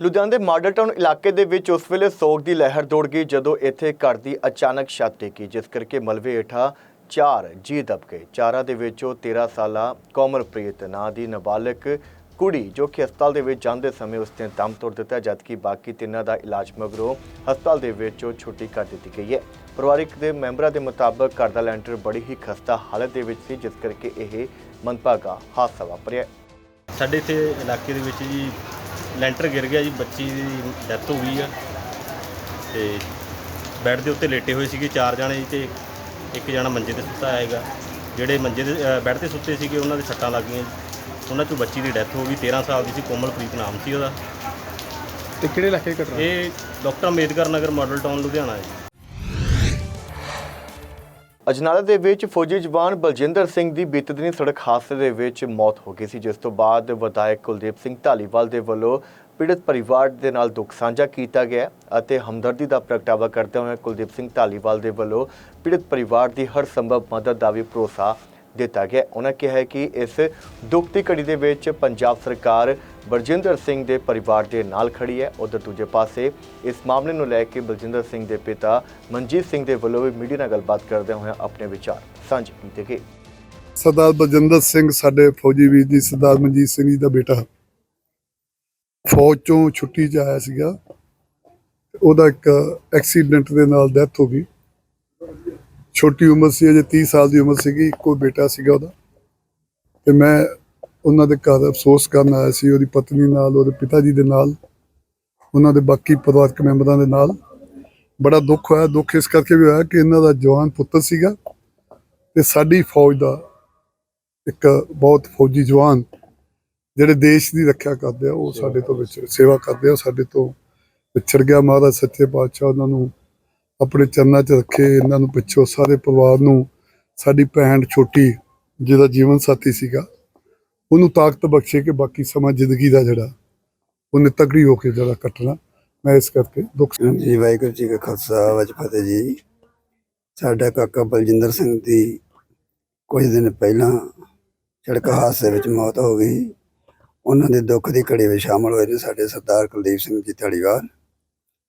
ਲੁਧਿਆਣਾ ਦੇ ਮਾਡਲ ਟਾਊਨ ਇਲਾਕੇ ਦੇ ਵਿੱਚ ਉਸ ਵੇਲੇ ਸੋਗ ਦੀ ਲਹਿਰ ਦੌੜ ਗਈ ਜਦੋਂ ਇੱਥੇ ਘਰ ਦੀ ਅਚਾਨਕ ਛੱਤ ਡਿੱਗੀ ਜਿਸ ਕਰਕੇ ਮਲਬੇ ਹੇਠਾਂ ਚਾਰ ਜੀ ਦਬ ਗਏ। ਚਾਰਾਂ ਦੇ ਵਿੱਚੋਂ 13 ਸਾਲਾ ਕੋਮਲਪ੍ਰੀਤ ਨਾਂ ਦੀ ਨਾਬਾਲਗ ਕੁੜੀ ਜੋ ਕਿ ਹਸਪਤਾਲ ਦੇ ਵਿੱਚ ਜਾਂਦੇ ਸਮੇਂ ਉਸ ਨੇ ਦਮ ਤੋੜ ਦਿੱਤਾ, ਜਦਕਿ ਬਾਕੀ ਤਿੰਨਾਂ ਦਾ ਇਲਾਜ ਮਗਰੋਂ ਹਸਪਤਾਲ ਦੇ ਵਿੱਚੋਂ ਛੁੱਟੀ ਕਰ ਦਿੱਤੀ ਗਈ ਹੈ। ਪਰਿਵਾਰਕ ਦੇ ਮੈਂਬਰਾਂ ਦੇ ਮੁਤਾਬਕ ਘਰ ਦਾ ਲੈਂਟਰ ਬੜੀ ਹੀ ਖਸਤਾ ਹਾਲਤ ਦੇ ਵਿੱਚ ਸੀ, ਜਿਸ ਕਰਕੇ ਇਹ ਮੰਦਭਾਗਾ ਹਾਦਸਾ ਵਾਪਰਿਆ। ਸਾਡੇ ਇੱਥੇ ਇਲਾਕੇ ਦੇ ਵਿੱਚ ਜੀ ਲੈਂਟਰ ਗਿਰ ਗਿਆ ਜੀ ਬੱਚੀ ਦੀ ਡੈਥ ਹੋ ਗਈ ਆ। ਤੇ ਬੈੱਡ ਦੇ ਉੱਤੇ ਲੇਟੇ ਹੋਏ ਸੀਗੇ ਚਾਰ ਜਣੇ ਜੀ ਤੇ ਇੱਕ ਜਣਾ ਮੰਜੇ ਤੇ ਸੁੱਤਾ ਹੈਗਾ। ਜਿਹੜੇ ਮੰਜੇ ਦੇ ਅ, ਬੈੱਡ ਤੇ ਸੁੱਤੇ ਸੀਗੇ ਉਹਨਾਂ ਦੇ ਸੱਟਾਂ ਲੱਗ ਗਈਆਂ ਜੀ। ਉਹਨਾਂ ਚੋਂ ਬੱਚੀ ਦੀ ਡੈਥ ਹੋ ਗਈ 13 ਸਾਲ ਦੀ ਸੀ ਕੋਮਲਪ੍ਰੀਤ ਨਾਮ ਸੀ ਉਹਦਾ। ਤੇ ਕਿਹੜੇ ਇਲਾਕੇ ਦੀ ਘਟਨਾ? ਇਹ doctor Ambedkar Nagar model town Ludhiana ਹੈ ਜੀ। ਅਜਨਾਲਾ ਦੇ ਵਿੱਚ ਫੌਜੀ ਜਵਾਨ ਬਲਜਿੰਦਰ ਸਿੰਘ ਦੀ ਬੀਤੇ ਦਿਨੀ ਸੜਕ ਹਾਦਸੇ ਦੇ ਵਿੱਚ ਮੌਤ ਹੋ ਗਈ ਸੀ, ਜਿਸ ਤੋਂ ਬਾਅਦ ਵਿਧਾਇਕ ਕੁਲਦੀਪ ਸਿੰਘ ਢਾਲੀਵਾਲ ਦੇ ਵੱਲੋਂ ਪੀੜਤ ਪਰਿਵਾਰ ਦੇ ਨਾਲ ਦੁੱਖ ਸਾਂਝਾ ਕੀਤਾ ਗਿਆ ਅਤੇ ਹਮਦਰਦੀ ਦਾ ਪ੍ਰਗਟਾਵਾ ਕਰਦੇ ਹੋਏ ਕੁਲਦੀਪ ਸਿੰਘ ਢਾਲੀਵਾਲ ਦੇ ਵੱਲੋਂ ਪੀੜਤ ਪਰਿਵਾਰ ਦੀ ਹਰ ਸੰਭਵ ਮਦਦ ਦਾ ਵੀ ਭਰੋਸਾ ਦਿੱਤਾ ਗਿਆ। ਉਹਨਾਂ ਕਿਹਾ ਹੈ ਕਿ ਇਸ ਦੁੱਖ ਦੀ ਘੜੀ ਦੇ ਵਿੱਚ ਪੰਜਾਬ ਸਰਕਾਰ ਬਲਜਿੰਦਰ ਸਿੰਘ ਦੇ ਪਰਿਵਾਰ ਦੇ ਨਾਲ ਖੜੀ ਹੈ। ਉਧਰ ਦੂਜੇ ਪਾਸੇ ਇਸ ਮਾਮਲੇ ਨੂੰ ਲੈ ਕੇ ਬਲਜਿੰਦਰ ਸਿੰਘ ਦੇ ਪਿਤਾ ਮਨਜੀਤ ਸਿੰਘ ਦੇ ਵੱਲੋਂ ਵੀ ਮੀਡੀਆ ਨਾਲ ਗੱਲਬਾਤ ਕਰਦੇ ਹੋਏ ਆਪਣੇ ਵਿਚਾਰ ਸਾਂਝੇ ਕੀਤੇ ਗਏ। ਸਰਦਾਰ ਬਲਜਿੰਦਰ ਸਿੰਘ ਸਾਡੇ ਫੌਜੀ ਵੀਰ ਜੀ, ਸਰਦਾਰ ਮਨਜੀਤ ਸਿੰਘ ਜੀ ਦਾ ਬੇਟਾ। ਫੌਜ ਚੋਂ ਛੁੱਟੀ 'ਚ ਆਇਆ ਸੀਗਾ। ਉਹਦਾ ਇੱਕ ਐਕਸੀਡੈਂਟ ਦੇ ਨਾਲ ਡੈਥ ਹੋ ਗਈ। ਛੋਟੀ ਉਮਰ ਸੀ, ਅਜੇ 30 ਸਾਲ ਦੀ ਉਮਰ ਸੀਗੀ, ਇੱਕੋ ਬੇਟਾ ਸੀਗਾ ਉਹਦਾ। ਤੇ ਮੈਂ ਉਹਨਾਂ ਦੇ ਘਰ ਅਫਸੋਸ ਕਰਨ ਆਇਆ ਸੀ ਉਹਦੀ ਪਤਨੀ ਨਾਲ ਉਹਦੇ ਪਿਤਾ ਜੀ ਦੇ ਨਾਲ ਉਹਨਾਂ ਦੇ ਬਾਕੀ ਪਰਿਵਾਰਕ ਮੈਂਬਰਾਂ ਦੇ ਨਾਲ। ਬੜਾ ਦੁੱਖ ਹੋਇਆ। ਦੁੱਖ ਇਸ ਕਰਕੇ ਵੀ ਹੋਇਆ ਕਿ ਇਹਨਾਂ ਦਾ ਜਵਾਨ ਪੁੱਤਰ ਸੀਗਾ ਤੇ ਸਾਡੀ ਫੌਜ ਦਾ ਇੱਕ ਬਹੁਤ ਫੌਜੀ ਜਵਾਨ ਜਿਹੜੇ ਦੇਸ਼ ਦੀ ਰੱਖਿਆ ਕਰਦੇ ਆ ਉਹ ਸਾਡੇ ਤੋਂ ਵਿੱਚ ਸੇਵਾ ਕਰਦੇ ਆ ਸਾਡੇ ਤੋਂ ਵਿਛੜ ਗਿਆ। ਮਹਾਰਾਜ ਸੱਚੇ ਪਾਤਸ਼ਾਹ ਉਹਨਾਂ ਨੂੰ ਆਪਣੇ ਚਰਨਾਂ 'ਚ ਰੱਖੇ ਇਹਨਾਂ ਨੂੰ ਪਿੱਛੋਂ ਸਾਰੇ ਪਰਿਵਾਰ ਨੂੰ ਸਾਡੀ ਭੈਣ ਛੋਟੀ ਜਿਹਦਾ ਜੀਵਨ ਸਾਥੀ ਸੀਗਾ। ਉਹਨੂੰ ਤਾਕਤ ਬਖਸ਼ੇ ਕਿ ਬਾਕੀ ਸਮਾਂ ਜ਼ਿੰਦਗੀ ਦਾ ਜਿਹੜਾ, ਉਹਨੇ ਤਕੜੀ ਹੋ ਕੇ ਜਿਹੜਾ ਕੱਟਣਾ। ਮੈਂ ਇਸ ਕਰਕੇ ਦੁੱਖ ਜੀ ਵਾਹਿਗੁਰੂ ਜੀ ਕਾ ਖਾਲਸਾ ਵਾਜ ਫਤਿਹ ਜੀ। ਸਾਡਾ ਕਾਕਾ ਬਲਜਿੰਦਰ ਸਿੰਘ ਦੀ ਕੁਝ ਦਿਨ ਪਹਿਲਾਂ ਸੜਕ ਹਾਦਸੇ ਵਿੱਚ ਮੌਤ ਹੋ ਗਈ। ਉਹਨਾਂ ਦੇ ਦੁੱਖ ਦੀ ਘੜੀ ਵਿੱਚ ਸ਼ਾਮਲ ਹੋਏ ਨੇ ਸਾਡੇ ਸਰਦਾਰ ਕੁਲਦੀਪ ਸਿੰਘ ਜੀ ਧੜੀਵਾਲ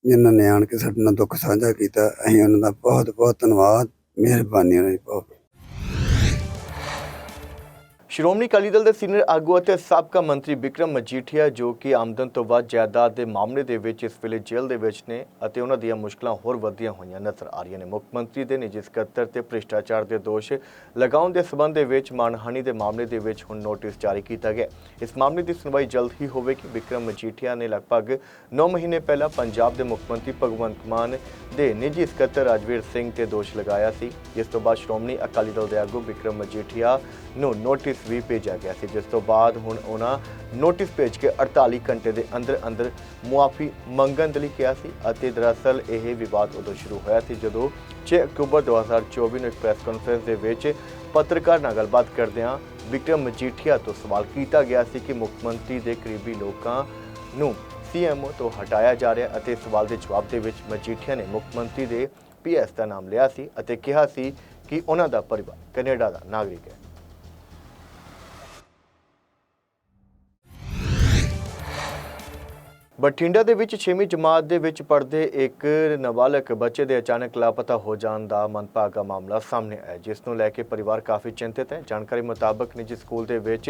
ਜਿਨ੍ਹਾਂ ਨੇ ਆਣ ਕੇ ਸਾਡੇ ਨਾਲ ਦੁੱਖ ਸਾਂਝਾ ਕੀਤਾ। ਅਸੀਂ ਉਹਨਾਂ ਦਾ ਬਹੁਤ ਬਹੁਤ ਧੰਨਵਾਦ ਮਿਹਰਬਾਨੀ ਉਹਨਾਂ ਦੀ ਬਹੁਤ। ਸ਼੍ਰੋਮਣੀ ਅਕਾਲੀ ਦਲ ਦੇ ਸੀਨੀਅਰ ਆਗੂ ਅਤੇ ਸਾਬਕਾ ਮੰਤਰੀ ਵਿਕਰਮ ਮਜੀਠੀਆ, ਜੋ ਕਿ ਆਮਦਨ ਤੋਂ ਵੱਧ ਜਾਇਦਾਦ ਦੇ ਮਾਮਲੇ ਦੇ ਵਿੱਚ ਇਸ ਵੇਲੇ ਜੇਲ੍ਹ ਦੇ ਵਿੱਚ ਨੇ ਅਤੇ ਉਹਨਾਂ ਦੀਆਂ ਮੁਸ਼ਕਲਾਂ ਹੋਰ ਵਧੀਆਂ ਹੋਈਆਂ ਨਜ਼ਰ ਆ ਰਹੀਆਂ ਨੇ। ਮੁੱਖ ਮੰਤਰੀ ਦੇ ਨਿੱਜੀ ਸਕੱਤਰ ਤੇ ਭ੍ਰਿਸ਼ਟਾਚਾਰ ਦੇ ਦੋਸ਼ ਲਗਾਉਣ ਦੇ ਸਬੰਧ ਦੇ ਵਿੱਚ ਮਾਨਹਾਨੀ ਦੇ ਮਾਮਲੇ ਦੇ ਵਿੱਚ ਹੁਣ ਨੋਟਿਸ ਜਾਰੀ ਕੀਤਾ ਗਿਆ ਇਸ ਮਾਮਲੇ ਦੀ ਸੁਣਵਾਈ ਜਲਦ ਹੀ ਹੋਵੇਗੀ। ਵਿਕਰਮ ਮਜੀਠੀਆ ਨੇ ਲਗਭਗ 9 ਮਹੀਨੇ ਪਹਿਲਾਂ ਪੰਜਾਬ ਦੇ ਮੁੱਖ ਮੰਤਰੀ ਭਗਵੰਤ ਮਾਨ ਦੇ ਨਿੱਜੀ ਸਕੱਤਰ ਰਾਜਵੀਰ ਸਿੰਘ ਤੇ ਦੋਸ਼ ਲਗਾਇਆ ਸੀ। ਜਿਸ ਤੋਂ ਬਾਅਦ ਸ਼੍ਰੋਮਣੀ ਅਕਾਲੀ ਦਲ ਦੇ ਆਗੂ ਵਿਕਰਮ ਮਜੀਠੀਆ ਨੂੰ ਨੋਟਿਸ ਵੀ ਭੇਜਿਆ ਗਿਆ ਸੀ, ਜਿਸ ਤੋਂ ਬਾਅਦ ਹੁਣ ਉਹਨਾਂ ਨੋਟਿਸ ਭੇਜ ਕੇ 48 ਘੰਟੇ ਦੇ ਅੰਦਰ ਅੰਦਰ ਮੁਆਫੀ ਮੰਗਣ ਦੇ ਲਈ ਕਿਹਾ ਸੀ ਅਤੇ ਦਰਅਸਲ ਇਹ ਵਿਵਾਦ ਉਦੋਂ ਸ਼ੁਰੂ ਹੋਇਆ ਸੀ ਜਦੋਂ 6 ਅਕਤੂਬਰ 2024 ਨੂੰ ਇੱਕ ਪ੍ਰੈਸ ਕਾਨਫਰੰਸ ਦੇ ਵਿੱਚ ਪੱਤਰਕਾਰ ਨਾਲ ਗੱਲਬਾਤ ਕਰਦਿਆਂ ਵਿਕਰਮ ਮਜੀਠੀਆ ਤੋਂ ਸਵਾਲ ਕੀਤਾ ਗਿਆ ਸੀ ਕਿ ਮੁੱਖ ਮੰਤਰੀ ਦੇ ਕਰੀਬੀ ਲੋਕਾਂ ਨੂੰ ਸੀਐਮਓ ਤੋਂ ਹਟਾਇਆ ਜਾ ਰਿਹਾ ਅਤੇ ਇਸ ਸਵਾਲ ਦੇ ਜਵਾਬ ਦੇ ਵਿੱਚ ਮਜੀਠੀਆ ਨੇ ਮੁੱਖ ਮੰਤਰੀ ਦੇ ਪੀਐਸ ਦਾ ਨਾਮ ਲਿਆ ਸੀ ਅਤੇ ਕਿਹਾ ਸੀ ਕਿ ਉਹਨਾਂ ਦਾ ਪਰਿਵਾਰ ਕੈਨੇਡਾ ਦਾ ਨਾਗਰਿਕ ਹੈ। ਬਠਿੰਡਾ ਦੇ ਵਿੱਚ 6ਵੀਂ ਜਮਾਤ ਦੇ ਵਿੱਚ ਪੜ੍ਹਦੇ ਇੱਕ ਨਾਬਾਲਗ ਬੱਚੇ ਦੇ ਅਚਾਨਕ ਲਾਪਤਾ ਹੋ ਜਾਣ ਦਾ ਮੰਦਭਾਗਾ ਮਾਮਲਾ ਸਾਹਮਣੇ ਆਇਆ, ਜਿਸ ਨੂੰ ਲੈ ਕੇ ਪਰਿਵਾਰ ਕਾਫੀ ਚਿੰਤਿਤ ਹੈ। ਜਾਣਕਾਰੀ ਮੁਤਾਬਕ ਨਿੱਜੀ ਸਕੂਲ ਦੇ ਵਿੱਚ